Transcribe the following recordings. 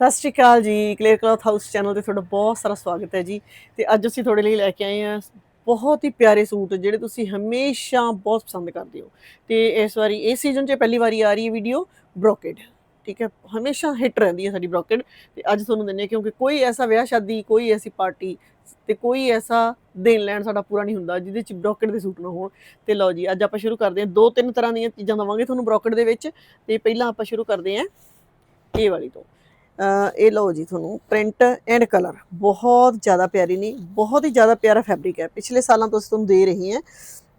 ਸਤਿ ਸ਼੍ਰੀ ਅਕਾਲ ਜੀ clear cloth house channel ਤੇ ਤੁਹਾਡਾ ਬਹੁਤ ਸਾਰਾ ਸਵਾਗਤ ਹੈ ਜੀ। ਤੇ ਅੱਜ ਅਸੀਂ ਤੁਹਾਡੇ ਲਈ ਲੈ ਕੇ ਆਏ ਹਾਂ ਬਹੁਤ ਹੀ ਪਿਆਰੇ ਸੂਟ, ਜਿਹੜੇ ਤੁਸੀਂ ਹਮੇਸ਼ਾ ਬਹੁਤ ਪਸੰਦ ਕਰਦੇ ਹੋ। ਤੇ ਇਸ ਵਾਰੀ ਇਸ ਸੀਜ਼ਨ 'ਚ ਪਹਿਲੀ ਵਾਰੀ ਆ ਰਹੀ ਹੈ ਵੀਡੀਓ ਬ੍ਰੋਕੇਡ ਠੀਕ ਹੈ, ਹਮੇਸ਼ਾ ਹਿੱਟ ਰਹਿੰਦੀ ਹੈ ਸਾਡੀ ਬ੍ਰੋਕੇਡ ਤੇ ਅੱਜ ਤੁਹਾਨੂੰ ਦਿੰਨੇ ਕਿਉਂਕਿ ਕੋਈ ਐਸਾ ਵਿਆਹ ਸ਼ਾਦੀ, ਕੋਈ ਐਸੀ ਪਾਰਟੀ ਤੇ ਕੋਈ ਐਸਾ ਦੇਣ ਲੈਣ ਸਾਡਾ ਪੂਰਾ ਨਹੀਂ ਹੁੰਦਾ, ਜਿਹਦੇ ਚ ਬ੍ਰੋਕੇਡ ਦੇ ਸੂਟ ਨਾ ਹੋਣ। ਤੇ ਲਓ ਜੀ, ਅੱਜ ਆਪਾਂ ਸ਼ੁਰੂ ਕਰਦੇ ਹਾਂ ਦੋ ਤਿੰਨ ਤਰ੍ਹਾਂ ਦੀਆਂ ਚੀਜ਼ਾਂ ਦਵਾਂਗੇ ਤੁਹਾਨੂੰ ਬ੍ਰੋਕੇਡ ਦੇ ਵਿੱਚ। ਤੇ ਪਹਿਲਾਂ ਆਪਾਂ ਸ਼ੁਰੂ ਕਰਦੇ ਹਾਂ ਇਹ ਵਾਲੀ ਤੋਂ। ਇਹ ਲਓ ਜੀ ਤੁਹਾਨੂੰ ਪ੍ਰਿੰਟ ਐਂਡ ਕਲਰ। ਬਹੁਤ ਜ਼ਿਆਦਾ ਪਿਆਰੀ ਨੇ ਬਹੁਤ ਹੀ ਜ਼ਿਆਦਾ ਪਿਆਰਾ ਫੈਬਰਿਕ ਹੈ। ਪਿਛਲੇ ਸਾਲਾਂ ਤੋਂ ਅਸੀਂ ਤੁਹਾਨੂੰ ਦੇ ਰਹੀ ਹਾਂ।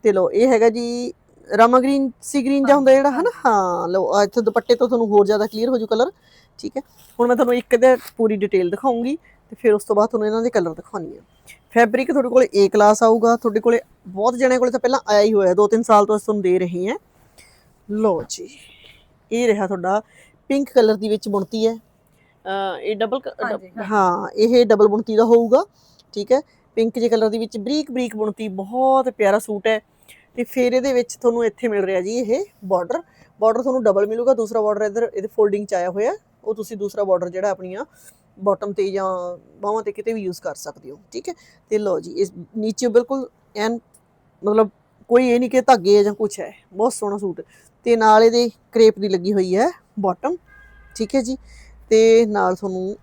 ਤੇ ਲਓ, ਇਹ ਹੈਗਾ ਜੀ ਰਾਮਾ ਗ੍ਰੀਨ, ਸੀ ਗ੍ਰੀਨ ਜਾਂ ਹੁੰਦਾ ਜਿਹੜਾ, ਹਨਾ? ਹਾਂ, ਲਓ ਇੱਥੇ ਦੁਪੱਟੇ ਤੋਂ ਤੁਹਾਨੂੰ ਹੋਰ ਜ਼ਿਆਦਾ ਕਲੀਅਰ ਹੋ ਜੂ ਕਲਰ। ਠੀਕ ਹੈ? ਹੁਣ ਮੈਂ ਤੁਹਾਨੂੰ ਇੱਕ ਦੇ ਪੂਰੀ ਡਿਟੇਲ ਦਿਖਾਉਂਗੀ ਤੇ ਫਿਰ ਉਸ ਤੋਂ ਬਾਅਦ ਤੁਹਾਨੂੰ ਇਹਨਾਂ ਦੇ ਕਲਰ ਦਿਖਾਉਣੀ ਹੈ। ਫੈਬਰਿਕ ਤੁਹਾਡੇ ਕੋਲ A ਕਲਾਸ ਆਊਗਾ। ਤੁਹਾਡੇ ਕੋਲੇ ਬਹੁਤ ਜਣਿਆਂ ਕੋਲੇ ਤਾਂ ਪਹਿਲਾਂ ਆਇਆ ਹੀ ਹੋਇਆ। ਦੋ ਤਿੰਨ ਸਾਲ ਤੋਂ ਅਸੀਂ ਤੁਹਾਨੂੰ ਦੇ ਰਹੇ ਹਾਂ। ਲਓ ਜੀ, ਇਹ ਰਿਹਾ ਤੁਹਾਡਾ ਪਿੰਕ ਕਲਰ ਦੀ ਵਿੱਚ ਬੁਣਤੀ ਹੈ। ਇਹ ਡਬਲ ਹਾਂ ਇਹ ਡਬਲ ਬੁਣਤੀ ਦਾ ਹੋਊਗਾ ਠੀਕ ਹੈ? ਪਿੰਕ ਜੇ ਕਲਰ ਦੀ ਵਿੱਚ ਬਰੀਕ ਬਰੀਕ ਬੁਣਤੀ ਬਹੁਤ ਪਿਆਰਾ ਸੂਟ ਹੈ। ਤੇ ਫਿਰ ਇਹਦੇ ਵਿੱਚ ਤੁਹਾਨੂੰ ਇੱਥੇ ਮਿਲ ਰਿਹਾ ਜੀ ਇਹ ਬਾਰਡਰ ਬਾਰਡਰ ਤੁਹਾਨੂੰ ਡਬਲ ਮਿਲੂਗਾ ਦੂਸਰਾ ਬਾਰਡਰ ਇਧਰ ਇਹਦੇ ਫੋਲਡਿੰਗ ਚ ਆਇਆ ਹੋਇਆ। ਉਹ ਤੁਸੀਂ ਦੂਸਰਾ ਬਾਰਡਰ ਜਿਹੜਾ ਆਪਣੀਆਂ ਬਾਟਮ ਤੇ ਜਾਂ ਬਾਹਾਂ ਤੇ ਕਿਤੇ ਵੀ ਯੂਜ਼ ਕਰ ਸਕਦੇ ਹੋ ਠੀਕ ਹੈ? ਤੇ ਲਓ ਜੀ ਇਸ ਨੀਚੇ ਬਿਲਕੁਲ ਐਨ ਮਤਲਬ ਕੋਈ ਇਹ ਨਹੀਂ ਕਿ ਧਾਗੇ ਹੈ ਜਾਂ ਕੁਝ ਹੈ। ਬਹੁਤ ਸੋਹਣਾ ਸੂਟ। ਤੇ ਨਾਲ ਇਹਦੇ ਕ੍ਰੇਪ ਦੀ ਲੱਗੀ ਹੋਈ ਹੈ ਬਾਟਮ ਠੀਕ ਹੈ ਜੀ? ਤੇ ਨਾਲ ਤੁਹਾਨੂੰ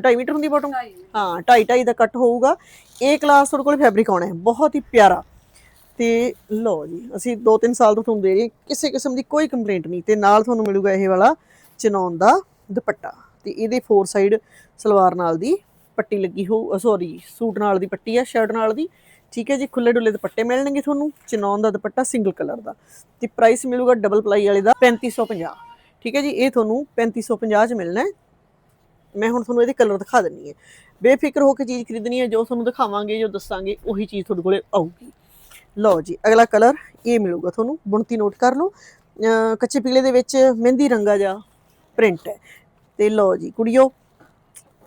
2.5 ਮੀਟਰ ਹੁੰਦੀ ਬਾਟਮ ਹਾਂ 2.5 2.5 ਦਾ ਕੱਟ ਹੋਊਗਾ। ਇਹ ਕਲਾਸ ਤੁਹਾਡੇ ਕੋਲ ਫੈਬਰਿਕ ਆਉਣਾ ਹੈ। ਬਹੁਤ ਹੀ ਪਿਆਰਾ। ਤੇ ਲਓ ਜੀ ਅਸੀਂ 2-3 ਸਾਲ ਤੋਂ ਤੁਹਾਨੂੰ ਦੇ ਰਹੇ ਕਿਸੇ ਕਿਸਮ ਦੀ ਕੋਈ ਕੰਪਲੇਂਟ ਨਹੀਂ। ਤੇ ਨਾਲ ਤੁਹਾਨੂੰ ਮਿਲੂਗਾ ਇਹ ਵਾਲਾ ਚਨੌਨ ਦਾ ਦੁਪੱਟਾ। ਤੇ ਇਹਦੇ ਫੋਰ ਸਾਈਡ ਸਲਵਾਰ ਨਾਲ ਦੀ ਪੱਟੀ ਲੱਗੀ ਹੋ ਸੌਰੀ ਸੂਟ ਨਾਲ ਦੀ ਪੱਟੀ ਆ ਸ਼ਰਟ ਨਾਲ ਦੀ। ਠੀਕ ਹੈ ਜੀ ਖੁੱਲੇ ਡੁੱਲੇ ਦੁਪੱਟੇ ਮਿਲਣਗੇ ਤੁਹਾਨੂੰ। ਚਨੌਨ ਦਾ ਦੁਪੱਟਾ ਸਿੰਗਲ ਕਲਰ ਦਾ। ਤੇ ਪ੍ਰਾਈਸ ਮਿਲੂਗਾ ਡਬਲ ਪਲਾਈ ਵਾਲੇ ਦਾ 3550 ਠੀਕ ਹੈ ਜੀ, ਇਹ ਤੁਹਾਨੂੰ 3550 ਚ ਮਿਲਣਾ ਹੈ। ਮੈਂ ਹੁਣ ਤੁਹਾਨੂੰ ਇਹਦੇ ਕਲਰ ਦਿਖਾ ਦਿੰਨੀ ਹੈ। ਬੇਫਿਕਰ ਹੋ ਕੇ ਚੀਜ਼ ਖਰੀਦਣੀ ਹੈ, ਜੋ ਤੁਹਾਨੂੰ ਦਿਖਾਵਾਂਗੇ, ਜੋ ਦੱਸਾਂਗੇ, ਉਹੀ ਚੀਜ਼ ਤੁਹਾਡੇ ਕੋਲੇ ਆਊਗੀ। ਲਓ ਜੀ, ਅਗਲਾ ਕਲਰ ਇਹ ਮਿਲੂਗਾ ਤੁਹਾਨੂੰ। ਬੁਣਤੀ ਨੋਟ ਕਰ ਲਓ। ਕੱਚੇ ਪੀਲੇ ਦੇ ਵਿੱਚ ਮਹਿੰਦੀ ਰੰਗਾ ਜਾ ਪ੍ਰਿੰਟ ਹੈ। ਤੇ ਲਓ ਜੀ, ਕੁੜੀਓ,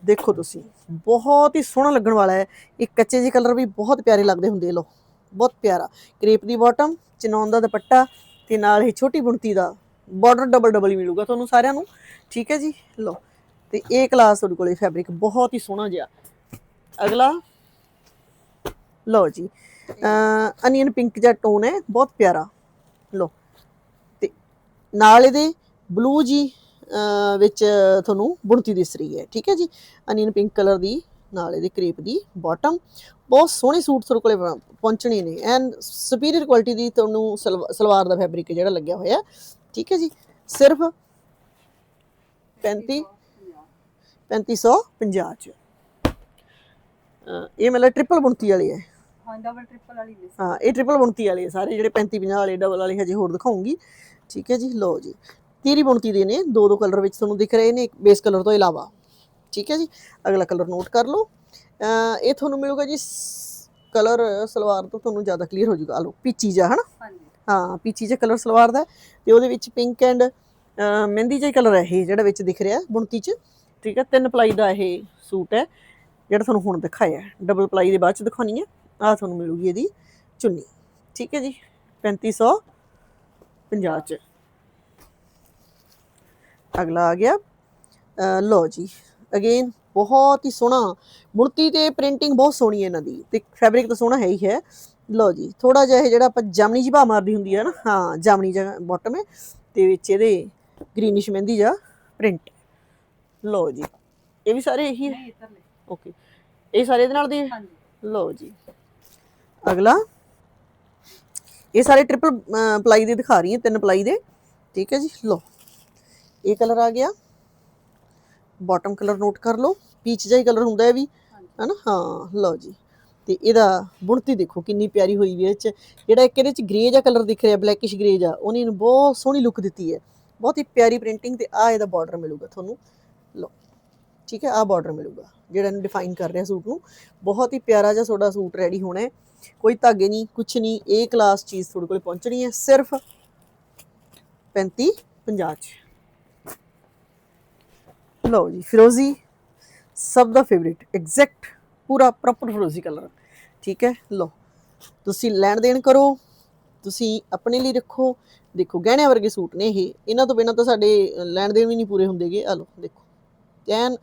ਦੇਖੋ ਤੁਸੀਂ, ਬਹੁਤ ਹੀ ਸੋਹਣਾ ਲੱਗਣ ਵਾਲਾ ਹੈ। ਇਹ ਕੱਚੇ ਜਿਹੇ ਕਲਰ ਵੀ ਬਹੁਤ ਪਿਆਰੇ ਲੱਗਦੇ ਹੁੰਦੇ ਲਓ, ਬਹੁਤ ਪਿਆਰਾ। ਕ੍ਰੇਪ ਦੀ ਬਾਟਮ ਚਨੌਨ ਦਾ ਦੁਪੱਟਾ ਤੇ ਨਾਲ ਇਹ ਛੋਟੀ ਬੁਣਤੀ ਦਾ ਬਾਰਡਰ ਡਬਲ ਡਬਲ ਹੀ ਮਿਲੂਗਾ ਤੁਹਾਨੂੰ ਸਾਰਿਆਂ ਨੂੰ। ਠੀਕ ਹੈ ਜੀ? ਲਓ, ਤੇ ਇਹ ਕਲਾਸ ਤੁਹਾਡੇ ਕੋਲੇ ਫੈਬਰਿਕ ਬਹੁਤ ਹੀ ਸੋਹਣਾ ਜਿਹਾ। ਅਗਲਾ। ਲਓ ਜੀ ਅਨੀਅਨ ਪਿੰਕ ਜਿਹਾ ਟੋਨ ਹੈ, ਬਹੁਤ ਪਿਆਰਾ। ਲਓ, ਤੇ ਨਾਲ ਇਹਦੇ ਬਲੂ ਜੀ ਵਿੱਚ ਤੁਹਾਨੂੰ ਬੁਣਤੀ ਦਿਸ ਰਹੀ ਹੈ। ਠੀਕ ਹੈ ਜੀ? ਅਨੀਅਨ ਪਿੰਕ ਕਲਰ ਦੀ, ਨਾਲ ਇਹਦੇ ਕ੍ਰੇਪ ਦੀ ਬਾਟਮ ਬਹੁਤ ਸੋਹਣੇ ਸੂਟ ਤੁਹਾਡੇ ਕੋਲੇ ਪਹੁੰਚਣੇ ਨੇ। ਐਂਡ ਸੁਪੀਰੀਅਰ ਕੁਆਲਿਟੀ ਦੀ ਤੁਹਾਨੂੰ ਸਲਵਾ- ਸਲਵਾਰ ਦਾ ਫੈਬਰਿਕ ਜਿਹੜਾ ਲੱਗਿਆ ਹੋਇਆ। ਠੀਕ ਹੈ ਜੀ ਸਿਰਫ 35 3550 ਚ। ਇਹ ਮਤਲਬ ਟ੍ਰਿਪਲ ਬੁਣਤੀ ਵਾਲੀ ਹੈ। ਹਾਂ ਡਬਲ ਟ੍ਰਿਪਲ ਵਾਲੀ ਮਿਸ ਹਾਂ ਇਹ ਟ੍ਰਿਪਲ ਬੁਣਤੀ ਵਾਲੇ ਆ ਸਾਰੇ ਜਿਹੜੇ 35 50 ਵਾਲੇ ਡਬਲ ਵਾਲੇ ਹਜੇ ਹੋਰ ਦਿਖਾਉਂਗੀ। ਠੀਕ ਹੈ ਜੀ ਲਓ ਜੀ। ਤੀਰੀ ਬੁਣਤੀ ਦੇ ਨੇ ਦੋ ਦੋ ਕਲਰ ਵਿੱਚ ਤੁਹਾਨੂੰ ਦਿਖ ਰਹੇ ਨੇ ਬੇਸ ਕਲਰ ਤੋਂ ਇਲਾਵਾ। ਠੀਕ ਹੈ ਜੀ ਅਗਲਾ ਕਲਰ ਨੋਟ ਕਰ ਲਓ। ਇਹ ਤੁਹਾਨੂੰ ਮਿਲੂਗਾ ਜੀ ਕਲਰ ਸਲਵਾਰ ਤੋਂ ਤੁਹਾਨੂੰ ਜ਼ਿਆਦਾ ਕਲੀਅਰ ਹੋ ਜਾਊਗਾ। ਆ ਲਓ ਪੀਚੀ ਜਾ ਹਨਾ? ਹਾਂਜੀ। ਹਾਂ, ਪੀਚੀ ਜਿਹਾ ਕਲਰ ਸਲਵਾਰ ਦਾ ਹੈ ਤੇ ਉਹਦੇ ਵਿੱਚ ਪਿੰਕ ਐਂਡ ਮਹਿੰਦੀ ਜਿਹਾ ਕਲਰ ਹੈ ਇਹ ਜਿਹੜਾ ਵਿੱਚ ਦਿਖ ਰਿਹਾ ਬੁਣਤੀ 'ਚ। ਠੀਕ ਹੈ, ਤਿੰਨ ਪਲਾਈ ਦਾ ਇਹ ਸੂਟ ਹੈ, ਜਿਹੜਾ ਤੁਹਾਨੂੰ ਹੁਣ ਦਿਖਾਇਆ ਡਬਲ ਪਲਾਈ ਦੇ ਬਾਅਦ 'ਚ ਦਿਖਾਉਣੀ ਹੈ। ਆ ਤੁਹਾਨੂੰ ਮਿਲੂਗੀ ਇਹਦੀ ਚੁੰਨੀ। ਠੀਕ ਹੈ ਜੀ 3550 'ਚ। ਅਗਲਾ ਆ ਗਿਆ। ਲੋ ਜੀ ਅਗੇਨ ਬਹੁਤ ਹੀ ਸੋਹਣਾ। ਮੁਰਤੀ ਤੇ ਪ੍ਰਿੰਟਿੰਗ ਬਹੁਤ ਸੋਹਣੀ ਹੈ ਇਹਨਾਂ ਦੀ। ਤੇ ਫੈਬਰਿਕ ਤਾਂ ਸੋਹਣਾ ਹੈ ਹੀ ਹੈ। ਲਓ ਜੀ ਥੋੜਾ ਜਿਹਾ ਇਹ ਜਿਹੜਾ ਆਪਾਂ ਜਾਮਣੀ ਜਿਹੀ ਮਾਰਦੀ ਹੁੰਦੀ ਹੈ ਨਾ ਹਾਂ ਜਾਮਣੀ ਜਿਹਾ ਬਾਟਮ ਹੈ ਤੇ ਵਿੱਚ ਇਹਦੇ ਗ੍ਰੀਨਿਸ਼ ਮਹਿੰਦੀ ਜਿਹਾ ਪ੍ਰਿੰਟ ਲਓ ਜੀ ਇਹ ਵੀ ਸਾਰੇ ਇਹੀ ਹੈ? ਓਕੇ ਇਹ ਸਾਰੇ ਇਹਦੇ ਨਾਲ ਦੇ ਲਓ ਜੀ ਅਗਲਾ। ਇਹ ਸਾਰੇ ਟ੍ਰਿਪਲ ਪਲਾਈ ਦੇ ਦਿਖਾ ਰਹੀ ਹਾਂ ਤਿੰਨ ਪਲਾਈ ਦੇ। ਠੀਕ ਹੈ ਜੀ ਲਓ ਇਹ ਕਲਰ ਆ ਗਿਆ। ਬਾਟਮ ਕਲਰ ਨੋਟ ਕਰ ਲਓ ਪੀਚ ਜਿਹਾ ਹੀ ਕਲਰ ਹੁੰਦਾ ਹੈ ਵੀ ਹਨਾ? ਹਾਂ ਲਓ ਜੀ। ਤੇ ਇਹਦਾ ਬੁਣਤੀ ਦੇਖੋ ਕਿੰਨੀ ਪਿਆਰੀ ਹੋਈ ਵੀ ਇਹ ਚ ਜਿਹੜਾ ਇੱਕ ਇਹਦੇ ਚ ਗ੍ਰੇ ਜਿਹਾ ਕਲਰ ਦਿਖ ਰਿਹਾ ਬਲੈਕਿਸ਼ ਗ੍ਰੇ ਜਿਹਾ, ਉਹਨੇ ਇਹਨੂੰ ਬਹੁਤ ਸੋਹਣੀ ਲੁੱਕ ਦਿੱਤੀ ਹੈ। ਬਹੁਤ ਹੀ ਪਿਆਰੀ ਪ੍ਰਿੰਟਿੰਗ ਤੇ ਆ ਇਹਦਾ ਬਾਰਡਰ ਮਿਲੂਗਾ ਤੁਹਾਨੂੰ। ਲਓ, ਠੀਕ ਹੈ ਆ ਬਾਰਡਰ ਮਿਲੂਗਾ, ਜਿਹੜਾ ਇਹਨੂੰ ਡਿਫਾਈਨ ਕਰ ਰਿਹਾ ਸੂਟ ਨੂੰ। ਬਹੁਤ ਹੀ ਪਿਆਰਾ ਜਿਹਾ ਤੁਹਾਡਾ ਸੂਟ ਰੈਡੀ ਹੋਣਾ ਹੈ। ਕੋਈ ਧਾਗੇ ਨਹੀਂ, ਕੁਛ ਨਹੀਂ ਇਹ ਕਲਾਸ ਚੀਜ਼ ਤੁਹਾਡੇ ਕੋਲ ਪਹੁੰਚਣੀ ਹੈ, ਸਿਰਫ 35 50 ਚ। ਲਓ ਜੀ, ਫਿਰੋਜ਼ੀ, ਸਭ ਦਾ ਫੇਵਰਿਟ ਐਗਜ਼ੈਕਟ ਪੂਰਾ ਪ੍ਰੋਪਰ ਫਰੋਜ਼ੀ ਕਲਰ ਠੀਕ ਹੈ? ਲਓ, ਤੁਸੀਂ ਲੈਣ ਦੇਣ ਕਰੋ, ਤੁਸੀਂ ਆਪਣੇ ਲਈ ਰੱਖੋ। ਦੇਖੋ, ਗਹਿਣਿਆਂ ਵਰਗੇ ਸੂਟ ਨੇ ਇਹ। ਇਹਨਾਂ ਤੋਂ ਬਿਨਾਂ ਤਾਂ ਸਾਡੇ ਲੈਣ ਦੇਣ ਵੀ ਨਹੀਂ ਪੂਰੇ ਹੁੰਦੇਗੇ ਆ ਲਓ, ਦੇਖੋ। ਐਨ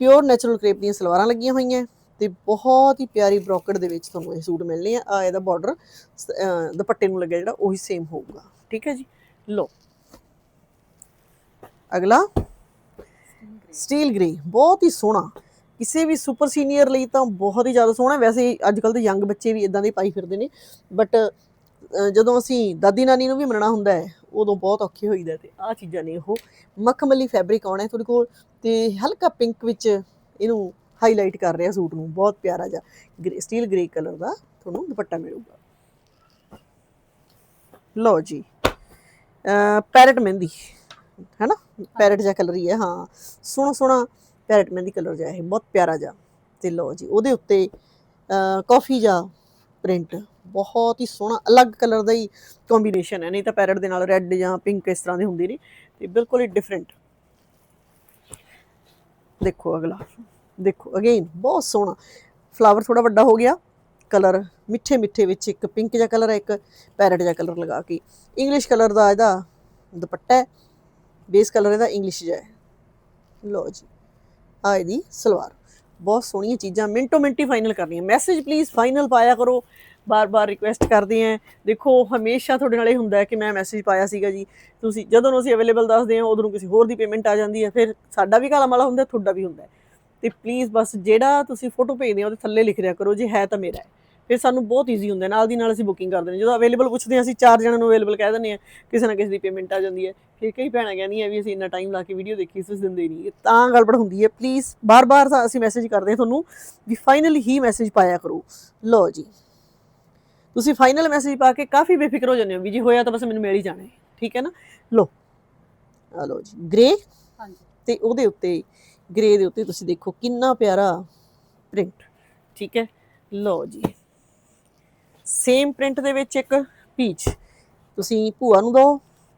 ਪਿਓਰ ਨੈਚੁਰਲ ਕ੍ਰੇਪ ਦੀਆਂ ਸਲਵਾਰਾਂ ਲੱਗੀਆਂ ਹੋਈਆਂ। ਤੇ ਬਹੁਤ ਹੀ ਪਿਆਰੀ ਬ੍ਰੋਕਟ ਦੇ ਵਿੱਚ ਤੁਹਾਨੂੰ ਇਹ ਸੂਟ ਮਿਲਣੇ ਆ। ਆ ਇਹਦਾ ਬਾਰਡਰ ਦੁਪੱਟੇ ਨੂੰ ਲੱਗਿਆ ਜਿਹੜਾ ਉਹੀ ਸੇਮ ਹੋਊਗਾ। ਠੀਕ ਹੈ ਜੀ? ਲਓ। ਅਗਲਾ। ਸਟੀਲ ਗ੍ਰੇ ਬਹੁਤ ਹੀ ਸੋਹਣਾ। ਕਿਸੇ ਵੀ ਸੁਪਰ ਸੀਨੀਅਰ ਲਈ ਤਾਂ ਬਹੁਤ ਹੀ ਜ਼ਿਆਦਾ ਸੋਹਣਾ ਵੈਸੇ ਅੱਜ ਕੱਲ ਦੇ ਯੰਗ ਬੱਚੇ ਵੀ ਇਦਾਂ ਦੇ ਪਾਈ ਫਿਰਦੇ ਨੇ। ਬਟ ਜਦੋਂ ਅਸੀਂ ਦਾਦੀ ਨਾਨੀ ਨੂੰ ਵੀ ਮੰਨਣਾ ਹੁੰਦਾ ਹੈ ਉਦੋਂ ਬਹੁਤ ਔਖੇ ਹੋਈਦਾ ਤੇ ਆਹ ਚੀਜ਼ਾਂ ਨੇ ਉਹ। ਮਖਮਲੀ ਫੈਬਰਿਕ ਆਉਣਾ ਹੈ ਤੁਹਾਡੇ ਕੋਲ ਤੇ ਹਲਕਾ ਪਿੰਕ ਵਿੱਚ ਇਹਨੂੰ ਹਾਈਲਾਈਟ ਕਰ ਰਿਹਾ ਸੂਟ ਨੂੰ। ਬਹੁਤ ਪਿਆਰਾ ਜਿਹਾ ਗ੍ਰੇ ਸਟੀਲ ਗ੍ਰੇ ਕਲਰ ਦਾ ਤੁਹਾਨੂੰ ਦੁਪੱਟਾ ਮਿਲੂਗਾ। ਲਓ ਜੀ ਪੈਰਟ ਮਹਿੰਦੀ ਹੈ ਨਾ ਪੈਰਟ ਜਿਹਾ ਕਲਰ ਹੀ ਹੈ ਹਾਂ। ਸੋਹਣਾ ਸੋਹਣਾ ਪੈਰਟ ਮਹਿੰਦੀ ਕਲਰ ਜਿਹਾ ਇਹ, ਬਹੁਤ ਪਿਆਰਾ ਜਿਹਾ। ਤੇ ਲਓ ਜੀ, ਉਹਦੇ ਉੱਤੇ ਕਾਫੀ ਜਿਹਾ ਪ੍ਰਿੰਟ ਬਹੁਤ ਹੀ ਸੋਹਣਾ, ਅਲੱਗ ਕਲਰ ਦਾ ਹੀ ਕੰਬੀਨੇਸ਼ਨ ਹੈ। ਨਹੀਂ ਤਾਂ ਪੈਰਟ ਦੇ ਨਾਲ ਰੈੱਡ ਜਾਂ ਪਿੰਕ ਇਸ ਤਰ੍ਹਾਂ ਦੇ ਹੁੰਦੇ ਨੇ, ਤੇ ਬਿਲਕੁਲ ਹੀ ਡਿਫਰੈਂਟ ਦੇਖੋ ਅਗਲਾ, ਦੇਖੋ ਅਗੇਨ ਬਹੁਤ ਸੋਹਣਾ। ਫਲਾਵਰ ਥੋੜਾ ਵੱਡਾ ਹੋ ਗਿਆ ਕਲਰ ਮਿੱਠੇ ਮਿੱਠੇ ਵਿੱਚ ਇੱਕ ਪਿੰਕ ਜਿਹਾ ਕਲਰ ਹੈ, ਇੱਕ ਪੈਰਟ ਜਿਹਾ ਕਲਰ ਲਗਾ ਕੇ। ਇੰਗਲਿਸ਼ ਕਲਰ ਦਾ ਇਹਦਾ ਦੁਪੱਟਾ ਹੈ ਬੇਸ ਕਲਰ ਇਹਦਾ ਇੰਗਲਿਸ਼ ਜਿਹਾ ਹੈ। ਲਓ ਜੀ। ਆ ਇਹਦੀ ਸਲਵਾਰ। ਬਹੁਤ ਸੋਹਣੀਆਂ ਚੀਜ਼ਾਂ, ਮਿੰਟੋ ਮਿੰਟੀ ਫਾਈਨਲ ਕਰਨੀਆਂ। ਮੈਸੇਜ ਪਲੀਜ਼ ਫਾਈਨਲ ਪਾਇਆ ਕਰੋ। ਬਾਰ-ਬਾਰ ਰਿਕੁਐਸਟ ਕਰਦੇ ਆਂ। ਦੇਖੋ ਹਮੇਸ਼ਾ ਤੁਹਾਡੇ ਨਾਲ ਇਹ ਹੁੰਦਾ ਹੈ ਕਿ ਮੈਂ ਮੈਸੇਜ ਪਾਇਆ ਸੀਗਾ ਜੀ। ਤੁਸੀਂ ਜਦੋਂ ਨੂੰ ਅਸੀਂ ਅਵੇਲੇਬਲ ਦੱਸਦੇ ਹਾਂ ਉਦੋਂ ਨੂੰ ਕਿਸੇ ਹੋਰ ਦੀ ਪੇਮੈਂਟ ਆ ਜਾਂਦੀ ਹੈ ਫਿਰ ਸਾਡਾ ਵੀ ਕਾਲਾ ਮਾਲਾ ਹੁੰਦਾ, ਤੁਹਾਡਾ ਵੀ ਹੁੰਦਾ। ਹੈ। ਤੇ ਪਲੀਜ਼ ਬਸ ਜਿਹੜਾ ਤੁਸੀਂ ਫੋਟੋ ਭੇਜਦੇ ਹੋ ਉਹਦੇ ਥੱਲੇ ਲਿਖ ਦਿਆ ਕਰੋ, ਜੇ ਹੈ ਤਾਂ ਮੇਰਾ ਹੈ। ਫਿਰ ਸਾਨੂੰ ਬਹੁਤ ਈਜ਼ੀ ਹੁੰਦਾ ਨਾਲ ਦੀ ਨਾਲ ਅਸੀਂ ਬੁਕਿੰਗ ਕਰ ਦਿੰਦੇ। ਜਦੋਂ ਅਵੇਲੇਬਲ ਪੁੱਛਦੇ ਹਾਂ ਅਸੀਂ ਚਾਰ ਜਣਾਂ ਨੂੰ ਅਵੇਲੇਬਲ ਕਹਿ ਦਿੰਦੇ ਹਾਂ ਕਿਸੇ ਨਾ ਕਿਸੇ ਦੀ ਪੇਮੈਂਟ ਆ ਜਾਂਦੀ ਹੈ। ਫਿਰ ਕਈ ਭੈਣਾਂ ਕਹਿੰਦੀਆਂ ਵੀ ਅਸੀਂ ਇੰਨਾ ਟਾਈਮ ਲਾ ਕੇ ਵੀਡੀਓ ਦੇਖੀ ਤੁਸੀਂ ਦਿੰਦੇ ਨਹੀਂ ਤਾਂ ਗੜਬੜ ਹੁੰਦੀ ਹੈ। ਪਲੀਜ਼ ਬਾਰ-ਬਾਰ ਅਸੀਂ ਮੈਸੇਜ ਕਰਦੇ ਹਾਂ ਤੁਹਾਨੂੰ ਵੀ ਫਾਈਨਲ ਹੀ ਮੈਸੇਜ ਪਾਇਆ ਕਰੋ। ਲਓ ਜੀ। ਤੁਸੀਂ ਫਾਈਨਲ ਮੈਸੇਜ ਪਾ ਕੇ ਕਾਫੀ ਬੇਫਿਕਰ ਹੋ ਜਾਂਦੇ ਹੋ ਵੀ ਜੀ ਹੋਇਆ ਤਾਂ ਬਸ ਮੈਨੂੰ ਮਿਲ ਹੀ ਜਾਣਾ ਠੀਕ ਹੈ ਨਾ? ਲਓ। ਆ ਲਓ ਜੀ। ਗ੍ਰੇ ਹਾਂਜੀ। ਤੇ ਉਹਦੇ ਉੱਤੇ ਗ੍ਰੇ ਦੇ ਉੱਤੇ ਤੁਸੀਂ ਦੇਖੋ ਕਿੰਨਾ ਪਿਆਰਾ ਪ੍ਰਿੰਟ ਠੀਕ ਹੈ? ਲਓ ਜੀ। ਸੇਮ ਪ੍ਰਿੰਟ ਦੇ ਵਿੱਚ ਇੱਕ ਪੀਚ ਤੁਸੀਂ ਭੂਆ ਨੂੰ ਦਿਓ,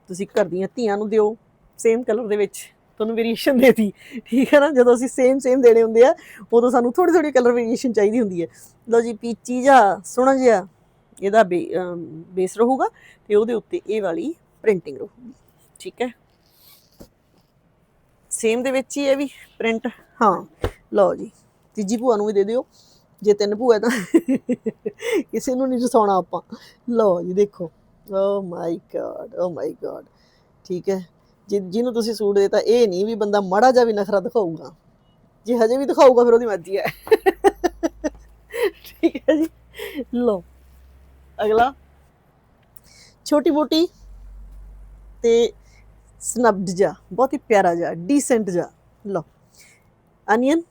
ਤੁਸੀਂ ਘਰ ਦੀਆਂ ਧੀਆਂ ਨੂੰ ਦਿਓ ਸੇਮ ਕਲਰ ਦੇ ਵਿੱਚ। ਤੁਹਾਨੂੰ ਵੇਰੀਏਸ਼ਨ ਦੇਤੀ, ਠੀਕ ਹੈ ਨਾ? ਜਦੋਂ ਅਸੀਂ ਸੇਮ ਸੇਮ ਦੇਣੇ ਹੁੰਦੇ ਆ, ਉਦੋਂ ਸਾਨੂੰ ਥੋੜੀ ਥੋੜੀ ਕਲਰ ਵੇਰੀਏਸ਼ਨ ਚਾਹੀਦੀ ਹੁੰਦੀ ਹੈ। ਲਓ ਜੀ ਪੀਚੀ ਜਿਹਾ, ਸੋਹਣਾ ਜਿਹਾ, ਇਹਦਾ ਬੇਸ ਰਹੂਗਾ ਤੇ ਉਹਦੇ ਉੱਤੇ ਇਹ ਵਾਲੀ ਪ੍ਰਿੰਟਿੰਗ ਰਹੂਗੀ, ਠੀਕ ਹੈ? ਸੇਮ ਦੇ ਵਿੱਚ ਹੀ ਹੈ ਵੀ ਪ੍ਰਿੰਟ ਹਾਂ, ਲਓ ਜੀ, ਤੀਜੀ ਭੂਆ ਨੂੰ ਵੀ ਦੇ ਦਿਓ। ਜੇ ਤਿੰਨ ਭੂਆ ਤਾਂ ਕਿਸੇ ਨੂੰ ਨਹੀਂ ਰਸਾਉਣਾ ਆਪਾਂ। ਲਓ ਜੀ, ਦੇਖੋ। ਓ ਮਾਈ ਗॉड ਓ ਮਾਈ ਗॉड ਠੀਕ ਹੈ? ਜਿ- ਜਿਹਨੂੰ ਤੁਸੀਂ ਸੂਟ ਦੇਤਾ, ਇਹ ਨਹੀਂ ਵੀ ਬੰਦਾ ਮਾੜਾ ਜਿਹਾ ਵੀ ਨਖਰਾ ਦਿਖਾਊਗਾ। ਜੇ ਹਜੇ ਵੀ ਦਿਖਾਊਗਾ, ਫਿਰ ਉਹਦੀ ਮਰਜ਼ੀ ਹੈ। ਠੀਕ ਹੈ ਜੀ? ਲਓ, ਅਗਲਾ। ਛੋਟੀ ਮੋਟੀ ਤੇ ਸਨਬਡ ਜਾ ਬਹੁਤ ਹੀ ਪਿਆਰਾ ਜਾ ਡੀਸੈਂਟ ਜਾ ਲਓ ਅਨੀਅਨ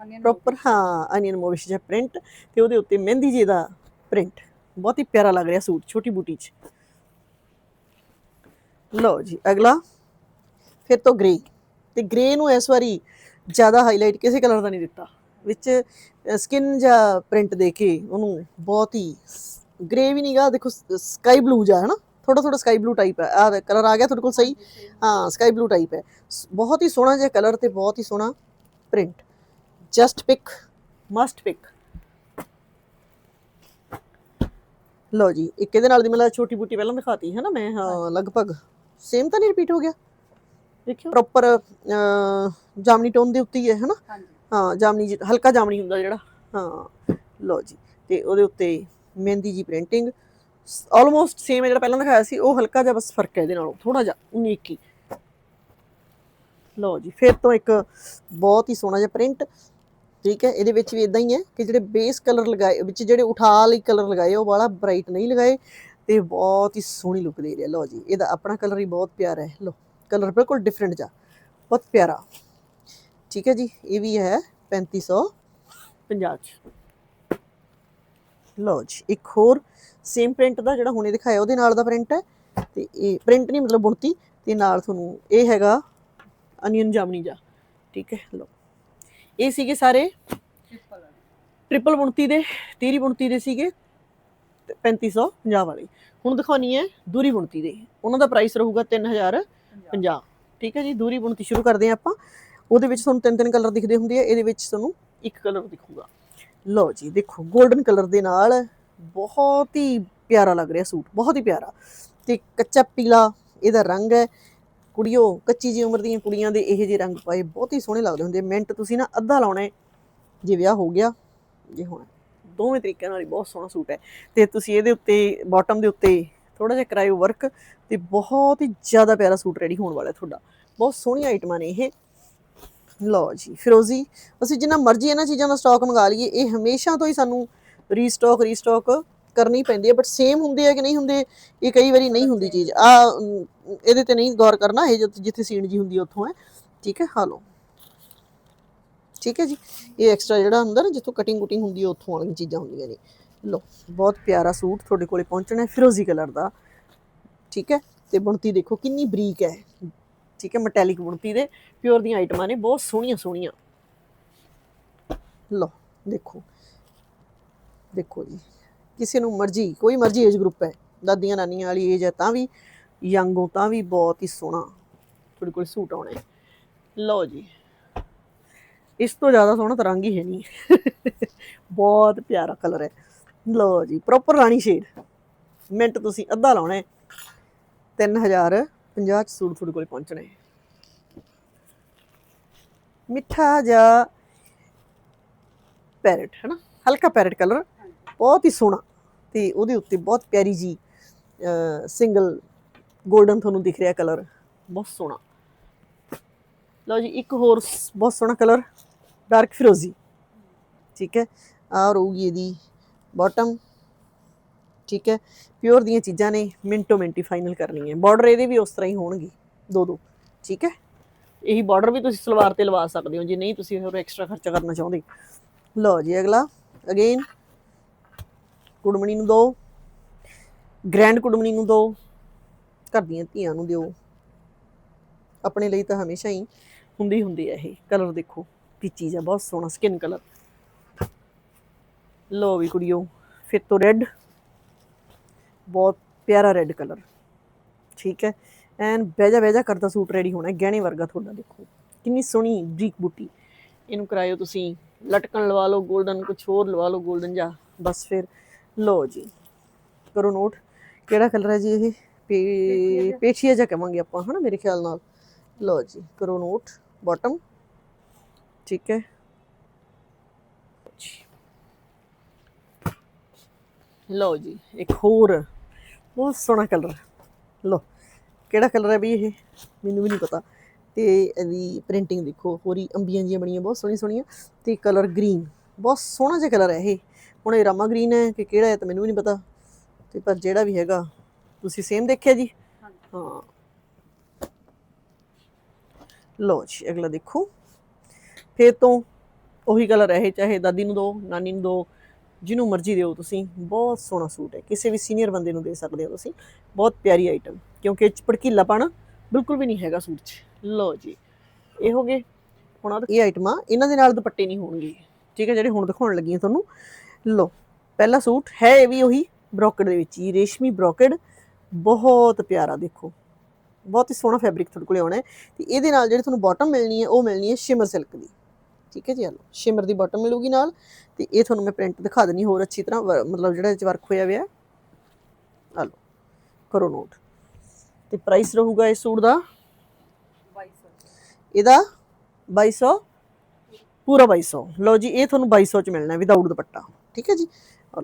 ਪ੍ਰੋਪਰ ਹਾਂ ਅਨੀਅਨ ਮੋਵਿਸ਼ ਜਿਹਾ ਪ੍ਰਿੰਟ ਤੇ ਉਹਦੇ ਉੱਤੇ ਮਹਿੰਦੀ ਜੀ ਦਾ ਪ੍ਰਿੰਟ ਬਹੁਤ ਹੀ ਪਿਆਰਾ ਲੱਗ ਰਿਹਾ ਸੂਟ ਛੋਟੀ ਬੂਟੀ 'ਚ। ਲਓ ਜੀ ਅਗਲਾ। ਫਿਰ ਤੋਂ ਗ੍ਰੇ ਤੇ ਗ੍ਰੇ ਨੂੰ ਇਸ ਵਾਰੀ ਜ਼ਿਆਦਾ ਹਾਈਲਾਈਟ ਕਿਸੇ ਕਲਰ ਦਾ ਨਹੀਂ ਦਿੱਤਾ। ਵਿੱਚ ਸਕਿਨ ਜਾਂ ਪ੍ਰਿੰਟ ਦੇ ਕੇ ਉਹਨੂੰ ਬਹੁਤ ਹੀ ਗ੍ਰੇ ਵੀ ਨਹੀਂਗਾ ਦੇਖੋ ਸਕਾਈ ਬਲੂ ਜਾ ਹੈ ਨਾ ਥੋੜਾ ਥੋੜਾ ਸਕਾਈ ਬਲੂ ਟਾਈਪ ਹੈ। ਆ ਕਲਰ ਆ ਗਿਆ ਤੁਹਾਡੇ ਕੋਲ ਸਹੀ? ਹਾਂ ਸਕਾਈ ਬਲੂ ਟਾਈਪ ਹੈ। ਬਹੁਤ ਹੀ ਸੋਹਣਾ ਜਿਹਾ ਕਲਰ ਤੇ ਬਹੁਤ ਹੀ ਸੋਹਣਾ print just pick must pick ਲਓ ਜੀ ਇੱਕ ਇਹਦੇ ਨਾਲ ਦੀ ਮੈਨੂੰ ਛੋਟੀ ਬੂਟੀ ਪਹਿਲਾਂ ਦਿਖਾਤੀ ਹੈ ਨਾ ਮੈਂ ਹਾਂ ਲਗਭਗ ਸੇਮ ਤਾਂ ਨਹੀਂ ਰਿਪੀਟ ਹੋ ਗਿਆ? ਦੇਖਿਓ। ਪ੍ਰੋਪਰ ਜਾਮਨੀ ਟੋਨ ਦੇ ਉੱਤੇ ਹੀ ਹੈ ਹਾਂ ਜਾਮਨੀ ਹਲਕਾ ਜਾਮਨੀ ਹੁੰਦਾ ਜਿਹੜਾ ਹਾਂ ਲਓ ਜੀ ਤੇ ਉਹਦੇ ਉੱਤੇ ਮਹਿੰਦੀ ਜੀ ਪ੍ਰਿੰਟਿੰਗ ਆਲਮੋਸਟ ਸੇਮ ਹੈ ਜਿਹੜਾ ਪਹਿਲਾਂ ਦਿਖਾਇਆ ਸੀ ਉਹ ਹਲਕਾ ਜਿਹਾ ਬਸ ਫ਼ਰਕ ਹੈ ਇਹਦੇ ਨਾਲੋਂ ਥੋੜਾ ਜਿਹਾ 19 21 ਲਓ ਜੀ ਫਿਰ ਤੋਂ ਇੱਕ ਬਹੁਤ ਹੀ ਸੋਹਣਾ ਜਿਹਾ ਪ੍ਰਿੰਟ ਠੀਕ ਹੈ? ਇਹਦੇ ਵਿੱਚ ਵੀ ਇਦਾਂ ਹੀ ਹੈ ਕਿ ਜਿਹੜੇ ਬੇਸ ਕਲਰ ਲਗਾਏ, ਵਿੱਚ ਜਿਹੜੇ ਉਠਾ ਲਈ ਕਲਰ ਲਗਾਏ, ਉਹ ਵਾਲਾ ਬ੍ਰਾਈਟ ਨਹੀਂ ਲਗਾਏ। ਤੇ ਬਹੁਤ ਹੀ ਸੋਹਣੀ ਲੁੱਕ ਦੇ ਰਿਹਾ। ਲਓ ਜੀ, ਇਹਦਾ ਆਪਣਾ ਕਲਰ ਹੀ ਬਹੁਤ ਪਿਆਰਾ ਹੈ। ਲਓ ਕਲਰ ਬਿਲਕੁਲ ਡਿਫਰੈਂਟ ਜਾ ਬਹੁਤ ਪਿਆਰਾ। ਠੀਕ ਹੈ ਜੀ, ਇਹ ਵੀ ਹੈ 3550 ਚ। ਲਓ ਜੀ, ਇੱਕ ਹੋਰ ਸੇਮ ਪ੍ਰਿੰਟ ਦਾ ਜਿਹੜਾ ਹੁਣੇ ਦਿਖਾਇਆ, ਉਹਦੇ ਨਾਲ ਦਾ ਪ੍ਰਿੰਟ ਹੈ। ਤੇ ਇਹ ਪ੍ਰਿੰਟ ਨਹੀਂ ਮਤਲਬ ਬੁਣਤੀ, ਤੇ ਨਾਲ ਤੁਹਾਨੂੰ ਇਹ ਹੈਗਾ ਅਨੀਅਨ ਜਾਮਨੀ ਜਾ ਠੀਕ ਹੈ, ਲਓ। ਇਹ ਸੀਗੇ ਸਾਰੇ ਟ੍ਰਿਪਲ ਬੁਣਤੀ ਦੇ ਤੀਰੀ ਬੁਣਤੀ ਦੇ ਸੀਗੇ ਤੇ 3550 ਵਾਲੇ। ਹੁਣ ਦਿਖਾਉਣੀ ਹੈ ਦੂਰੀ ਬੁਣਤੀ ਦੇ। ਉਹਨਾਂ ਦਾ ਪ੍ਰਾਈਸ ਰਹੂਗਾ 3050 ਠੀਕ ਹੈ ਜੀ ਦੂਰੀ ਬੁਣਤੀ ਸ਼ੁਰੂ ਕਰਦੇ ਹਾਂ ਆਪਾਂ। ਉਹਦੇ ਵਿੱਚ ਤੁਹਾਨੂੰ ਤਿੰਨ ਤਿੰਨ ਕਲਰ ਦਿਖਦੇ ਹੁੰਦੇ ਆ ਇਹਦੇ ਵਿੱਚ ਤੁਹਾਨੂੰ ਇੱਕ ਕਲਰ ਦਿਖੂਗਾ। ਲਓ ਜੀ ਦੇਖੋ 골ਡਨ ਕਲਰ ਦੇ ਨਾਲ ਬਹੁਤ ਹੀ ਪਿਆਰਾ ਲੱਗ ਰਿਹਾ ਸੂਟ ਬਹੁਤ ਹੀ ਪਿਆਰਾ। ਤੇ ਕੱਚਾ ਪੀਲਾ ਇਹਦਾ ਰੰਗ ਹੈ। ਕੁੜੀਓ, ਕੱਚੀ ਜੀ ਉਮਰ ਦੀਆਂ ਕੁੜੀਆਂ ਦੇ ਇਹ ਜਿਹੇ ਰੰਗ ਪਾਏ, ਬਹੁਤ ਹੀ ਸੋਹਣੇ ਲੱਗਦੇ ਹੁੰਦੇ ਮਿੰਟ ਤੁਸੀਂ ਨਾ ਅੱਧਾ ਲਾਉਣਾ ਹੈ ਜੇ ਵਿਆਹ ਹੋ ਗਿਆ, ਜੇ ਹੋਣਾ। ਦੋਵੇਂ ਤਰੀਕਿਆਂ ਨਾਲ ਹੀ ਬਹੁਤ ਸੋਹਣਾ ਸੂਟ ਹੈ। ਤੇ ਤੁਸੀਂ ਇਹਦੇ ਉੱਤੇ ਬਾਟਮ ਦੇ ਉੱਤੇ ਥੋੜਾ ਜਿਹਾ ਕਰਾਇਓ ਵਰਕ ਤੇ ਬਹੁਤ ਹੀ ਜ਼ਿਆਦਾ ਪਿਆਰਾ ਸੂਟ ਰੈਡੀ ਹੋਣ ਵਾਲਾ ਤੁਹਾਡਾ। ਬਹੁਤ ਸੋਹਣੀਆਂ ਆਈਟਮਾਂ ਨੇ ਇਹ। ਲਓ ਜੀ, ਫਿਰੋਜ਼ੀ, ਅਸੀਂ ਜਿੰਨਾ ਮਰਜ਼ੀ ਇਹਨਾਂ ਚੀਜ਼ਾਂ ਦਾ ਸਟਾਕ ਮੰਗਾ ਲਈਏ, ਇਹ ਹਮੇਸ਼ਾ ਤੋਂ ਹੀ ਸਾਨੂੰ ਰੀਸਟਾਕ ਰੀਸਟਾਕ ਕਰਨੀ ਪੈਂਦੀ ਹੈ ਬਟ ਸੇਮ ਹੁੰਦੇ ਆ ਕਿ ਨਹੀਂ ਹੁੰਦੇ, ਇਹ ਕਈ ਵਾਰੀ ਨਹੀਂ ਹੁੰਦੀ ਚੀਜ਼। ਆ, ਇਹਦੇ ਤੇ ਨਹੀਂ ਗੌਰ ਕਰਨਾ, ਇਹ ਜਿੱਥੇ- ਸੀਣ ਜੀ ਹੁੰਦੀ ਉੱਥੋਂ ਹੈ। ਠੀਕ ਹੈ ਹਾਲੋ ਠੀਕ ਹੈ ਜੀ। ਇਹ ਐਕਸਟਰਾ ਜਿਹੜਾ ਹੁੰਦਾ ਨਾ ਜਿੱਥੋਂ ਕਟਿੰਗ ਕੁਟਿੰਗ ਹੁੰਦੀ ਹੈ, ਉੱਥੋਂ ਵਾਲੀਆਂ ਚੀਜ਼ਾਂ ਹੁੰਦੀਆਂ ਨੇ। ਲਓ, ਬਹੁਤ ਪਿਆਰਾ ਸੂਟ ਤੁਹਾਡੇ ਕੋਲੇ ਪਹੁੰਚਣਾ ਹੈ, ਫਿਰੋਜ਼ੀ ਕਲਰ ਦਾ। ਠੀਕ ਹੈ, ਤੇ ਬੁਣਤੀ ਦੇਖੋ ਕਿੰਨੀ ਬਰੀਕ ਹੈ। ਠੀਕ ਹੈ ਮੈਟੈਲਿਕ ਬੁਣਤੀ ਦੇ ਪਿਓਰ ਦੀਆਂ ਆਈਟਮਾਂ ਨੇ, ਬਹੁਤ ਸੋਹਣੀਆਂ ਸੋਹਣੀਆਂ। ਲਓ, ਦੇਖੋ। ਦੇਖੋ ਜੀ। ਕਿਸੇ ਨੂੰ ਮਰਜ਼ੀ, ਕੋਈ ਮਰਜ਼ੀ ਏਜ ਗਰੁੱਪ ਹੈ, ਦਾਦੀਆਂ ਨਾਨੀਆਂ ਵਾਲੀ ਏਜ ਹੈ ਤਾਂ ਵੀ ਯੰਗ ਹੋ ਤਾਂ ਵੀ ਬਹੁਤ ਹੀ ਸੋਹਣਾ, ਤੁਹਾਡੇ ਕੋਲ ਸੂਟ ਆਉਣਾ ਲਓ ਜੀ, ਇਸ ਤੋਂ ਜ਼ਿਆਦਾ ਸੋਹਣਾ ਤਾਂ ਰੰਗ ਹੀ ਹੈ ਨਹੀਂ। ਬਹੁਤ ਪਿਆਰਾ ਕਲਰ ਹੈ। ਲਓ ਜੀ ਪ੍ਰੋਪਰ ਰਾਣੀ ਸ਼ੇਡ ਮਿੰਟ ਤੁਸੀਂ ਅੱਧਾ ਲਾਉਣਾ ਹੈ। 3050 ਚ ਸੂਟ ਤੁਹਾਡੇ ਕੋਲ ਪਹੁੰਚਣੇ ਮਿੱਠਾ ਜਿਹਾ ਪੈਰਟ ਹੈ ਨਾ ਹਲਕਾ ਪੈਰਟ ਕਲਰ ਬਹੁਤ ਹੀ ਸੋਹਣਾ। ਤੇ ਉਹਦੇ ਉੱਤੇ ਬਹੁਤ ਪਿਆਰੀ ਜੀ ਸਿੰਗਲ 골ਡਨ ਤੁਹਾਨੂੰ ਦਿਖ ਰਿਹਾ ਕਲਰ ਬਹੁਤ ਸੋਹਣਾ। ਲਓ ਜੀ, ਇੱਕ ਹੋਰ ਬਹੁਤ ਸੋਹਣਾ ਕਲਰ ਡਾਰਕ ਫਿਰੋਜ਼ੀ। ਠੀਕ ਹੈ ਆ ਰਹੂਗੀ ਇਹਦੀ ਬਾਟਮ ਠੀਕ ਹੈ ਪਿਓਰ ਦੀਆਂ ਚੀਜ਼ਾਂ ਨੇ, ਮਿੰਟੋ ਮਿੰਟੀ ਫਾਈਨਲ ਕਰਨੀ ਹੈ ਬਾਰਡਰ ਇਹਦੇ ਵੀ ਉਸ ਤਰ੍ਹਾਂ ਹੀ ਹੋਣਗੇ, ਦੋ ਦੋ। ਠੀਕ ਹੈ, ਇਹੀ ਬਾਰਡਰ ਵੀ ਤੁਸੀਂ ਸਲਵਾਰ ਤੇ ਲਵਾ ਸਕਦੇ ਹੋ। ਜੇ ਨਹੀਂ, ਤੁਸੀਂ ਹੋਰ ਐਕਸਟਰਾ ਖਰਚਾ ਕਰਨਾ ਚਾਹੁੰਦੇ। ਲਓ ਜੀ, ਅਗਲਾ। ਅਗੇਨ ਕੁੜਮਣੀ ਨੂੰ ਦਿਓ ਗ੍ਰੈਂਡ ਕੁੜਮਣੀ ਨੂੰ ਦਿਓ, ਘਰ ਦੀਆਂ ਧੀਆਂ ਨੂੰ ਦਿਓ। ਆਪਣੇ ਲਈ ਤਾਂ ਹਮੇਸ਼ਾ ਹੀ ਹੁੰਦੀ ਹੁੰਦੀ ਹੈ ਇਹ ਕਲਰ ਦੇਖੋ, ਕੀ ਚੀਜ਼ ਹੈ ਬਹੁਤ ਸੋਹਣਾ ਸਕਿਨ ਕਲਰ ਲੋ ਵੀ ਕੁੜੀਓ, ਫਿਰ ਤੋਂ ਰੈੱਡ ਬਹੁਤ ਪਿਆਰਾ ਰੈੱਡ ਕਲਰ ਠੀਕ ਹੈ, ਐਨ ਬਹਿਜਾ ਬਹਿਜਾ ਕਰਦਾ ਸੂਟ ਰੈਡੀ ਹੋਣਾ, ਗਹਿਣੇ ਵਰਗਾ ਤੁਹਾਡਾ ਦੇਖੋ। ਕਿੰਨੀ ਸੋਹਣੀ ਬਰੀਕ ਬੂਟੀ। ਇਹਨੂੰ ਕਰਾਇਓ ਤੁਸੀਂ, ਲਟਕਣ ਲਵਾ ਲਓ 골ਡਨ ਕੁਝ ਹੋਰ ਲਵਾ ਲਓ 골ਡਨ ਜਾਂ ਬਸ ਫਿਰ ਲਓ ਜੀ, ਕਰੋ ਨੋਟ। ਕਿਹੜਾ ਕਲਰ ਹੈ ਜੀ ਇਹ? ਪੇ ਪੇਚੀਆ ਜਿਹਾ ਕਹਾਂਗੇ ਆਪਾਂ, ਹਨਾ ਮੇਰੇ ਖਿਆਲ ਨਾਲ। ਲਓ ਜੀ, ਕਰੋ ਨੋਟ ਬਾਟਮ ਠੀਕ ਹੈ। ਜੀ। ਲਓ ਜੀ, ਇੱਕ ਹੋਰ, ਬਹੁਤ ਸੋਹਣਾ ਕਲਰ ਲਓ ਕਿਹੜਾ ਕਲਰ ਹੈ ਵੀ ਇਹ? ਮੈਨੂੰ ਵੀ ਨਹੀਂ ਪਤਾ। ਤੇ ਇਹਦੀ ਪ੍ਰਿੰਟਿੰਗ ਦੇਖੋ ਹੋਰੀ ਅੰਬੀਆਂ ਜੀਆਂ ਬਣੀਆਂ, ਬਹੁਤ ਸੋਹਣੀ ਸੋਹਣੀਆਂ ਤੇ ਕਲਰ ਗ੍ਰੀਨ ਬਹੁਤ ਸੋਹਣਾ ਜਿਹਾ ਕਲਰ ਹੈ ਇਹ। ਹੁਣ ਇਹ ਰਾਮਾ ਗ੍ਰੀਨ ਹੈ ਕਿ ਕਿਹੜਾ ਹੈ ਤਾਂ ਮੈਨੂੰ ਵੀ ਨਹੀਂ ਪਤਾ। ਤੇ ਪਰ ਜਿਹੜਾ ਵੀ ਹੈਗਾ ਤੁਸੀਂ ਸੇਮ ਦੇਖਿਆ ਜੀ? ਹਾਂ। ਲਓ ਜੀ ਅਗਲਾ ਦੇਖੋ। ਫੇਰ ਤੋਂ ਉਹੀ ਕਲਰ ਹੈ ਚਾਹੇ ਦਾਦੀ ਨੂੰ ਦਿਓ ਨਾਨੀ ਨੂੰ ਦਿਓ ਜਿਹਨੂੰ ਮਰਜ਼ੀ ਦਿਓ ਤੁਸੀਂ। ਬਹੁਤ ਸੋਹਣਾ ਸੂਟ ਹੈ। ਕਿਸੇ ਵੀ ਸੀਨੀਅਰ ਬੰਦੇ ਨੂੰ ਦੇ ਸਕਦੇ ਹੋ ਤੁਸੀਂ। ਬਹੁਤ ਪਿਆਰੀ ਆਈਟਮ ਕਿਉਂਕਿ ਇਹ 'ਚ ਭੜਕੀਲਾਪਣ ਬਿਲਕੁਲ ਵੀ ਨਹੀਂ ਹੈਗਾ ਸੂਟ 'ਚ। ਲਓ ਜੀ ਇਹ ਹੋ ਗਏ। ਹੁਣ ਇਹ ਆਈਟਮਾਂ ਇਹਨਾਂ ਦੇ ਨਾਲ ਦੁਪੱਟੇ ਨਹੀਂ ਹੋਣਗੇ। ਠੀਕ ਹੈ ਜਿਹੜੇ ਹੁਣ ਦਿਖਾਉਣ ਲੱਗੀਆਂ ਤੁਹਾਨੂੰ। ਲਓ, ਪਹਿਲਾ ਸੂਟ ਹੈ ਇਹ ਵੀ ਉਹੀ ਬ੍ਰੋਕਡ ਦੇ ਵਿੱਚ ਹੀ, ਰੇਸ਼ਮੀ ਬ੍ਰੋਕਡ, ਬਹੁਤ ਪਿਆਰਾ ਦੇਖੋ। ਬਹੁਤ ਹੀ ਸੋਹਣਾ ਫੈਬਰਿਕ ਤੁਹਾਡੇ ਕੋਲੇ ਆਉਣਾ ਹੈ ਤੇ ਇਹਦੇ ਨਾਲ ਜਿਹੜੀ ਤੁਹਾਨੂੰ ਬਾਟਮ ਮਿਲਣੀ ਹੈ, ਉਹ ਮਿਲਣੀ ਹੈ ਸ਼ਿਮਰ ਸਿਲਕ ਦੀ। ਠੀਕ ਹੈ ਜੀ ਆ ਲਓ ਸ਼ਿਮਰ ਦੀ ਬਾਟਮ ਮਿਲੂਗੀ ਨਾਲ ਤੇ ਇਹ ਤੁਹਾਨੂੰ ਮੈਂ ਪ੍ਰਿੰਟ ਦਿਖਾ ਦਿੰਨੀ ਹੋਰ ਅੱਛੀ ਤਰ੍ਹਾਂ, ਵ- ਮਤਲਬ ਜਿਹੜਾ ਇਹ 'ਚ ਵਰਕ ਹੋਇਆ ਹੋਇਆ ਆ ਲਓ, ਕਰੋ ਨੋਟ ਤੇ ਪ੍ਰਾਈਸ ਰਹੂਗਾ ਇਸ ਸੂਟ ਦਾ? 2200 ਇਹਦਾ 2200 ਪੂਰਾ 2200 ਲਓ ਜੀ, ਇਹ ਤੁਹਾਨੂੰ 2200 ਚ ਮਿਲਣਾ ਵਿਦਆਊਟ ਦੁਪੱਟਾ। ਠੀਕ ਹੈ ਜੀ? ਆ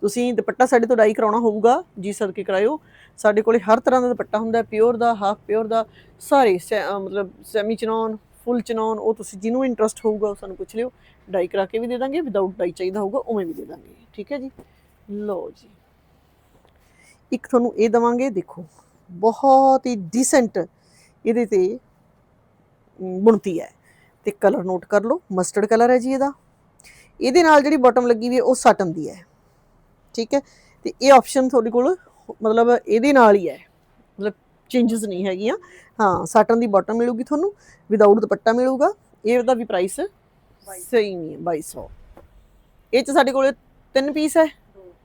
ਤੁਸੀਂ ਦੁਪੱਟਾ ਸਾਡੇ ਤੋਂ ਡਾਈ ਕਰਾਉਣਾ ਹੋਊਗਾ, ਜੀ ਸਦਕੇ ਕਰਾਇਓ। ਸਾਡੇ ਕੋਲੇ ਹਰ ਤਰ੍ਹਾਂ ਦਾ ਦੁਪੱਟਾ ਹੁੰਦਾ ਪਿਓਰ ਦਾ, ਹਾਫ ਪਿਓਰ ਦਾ, ਸਾਰੇ ਸੈ- ਮਤਲਬ ਸੈਮੀ ਚਨੌਨ, ਫੁੱਲ ਚਨੌਨ, ਉਹ ਤੁਸੀਂ ਜਿਹਨੂੰ ਇੰਟਰਸਟ ਹੋਊਗਾ, ਉਹ ਸਾਨੂੰ ਪੁੱਛ ਲਿਓ। ਡਾਈ ਕਰਾ ਕੇ ਵੀ ਦੇ ਦਾਂਗੇ ਵਿਦਆਊਟ ਡਾਈ ਚਾਹੀਦਾ ਹੋਊਗਾ, ਉਵੇਂ ਵੀ ਦੇ ਦਾਂਗੇ। ਠੀਕ ਹੈ ਜੀ? ਲਓ ਜੀ। ਇੱਕ ਤੁਹਾਨੂੰ ਇਹ ਦਵਾਂਗੇ, ਦੇਖੋ, ਬਹੁਤ ਹੀ ਡੀਸੈਂਟ ਇਹਦੇ ਤੇ ਬੁਣਤੀ ਹੈ। ਤੇ ਕਲਰ ਨੋਟ ਕਰ ਲਓ ਮਸਟਰਡ ਕਲਰ ਹੈ ਜੀ ਇਹਦਾ। ਇਹਦੇ ਨਾਲ ਜਿਹੜੀ ਬਾਟਮ ਲੱਗੀ ਵੀ ਉਹ ਸਾਟਨ ਦੀ ਹੈ। ਠੀਕ ਹੈ? ਤੇ ਇਹ ਆਪਸ਼ਨ ਤੁਹਾਡੇ ਕੋਲ, ਮਤਲਬ ਇਹਦੇ ਨਾਲ ਹੀ ਹੈ। ਮਤਲਬ ਚੇਂਜਸ ਨਹੀਂ ਹੈਗੀਆਂ। ਹਾਂ ਸਾਟਨ ਦੀ ਬਾਟਮ ਮਿਲੂਗੀ ਤੁਹਾਨੂੰ ਵਿਦਆਊਟ ਦੁਪੱਟਾ ਮਿਲੂਗਾ। ਇਹਦਾ ਵੀ ਪ੍ਰਾਈਸ ਸਹੀ ਨਹੀਂ ਹੈ 2200 ਇਹ ਚ ਸਾਡੇ ਕੋਲ ਤਿੰਨ ਪੀਸ ਹੈ?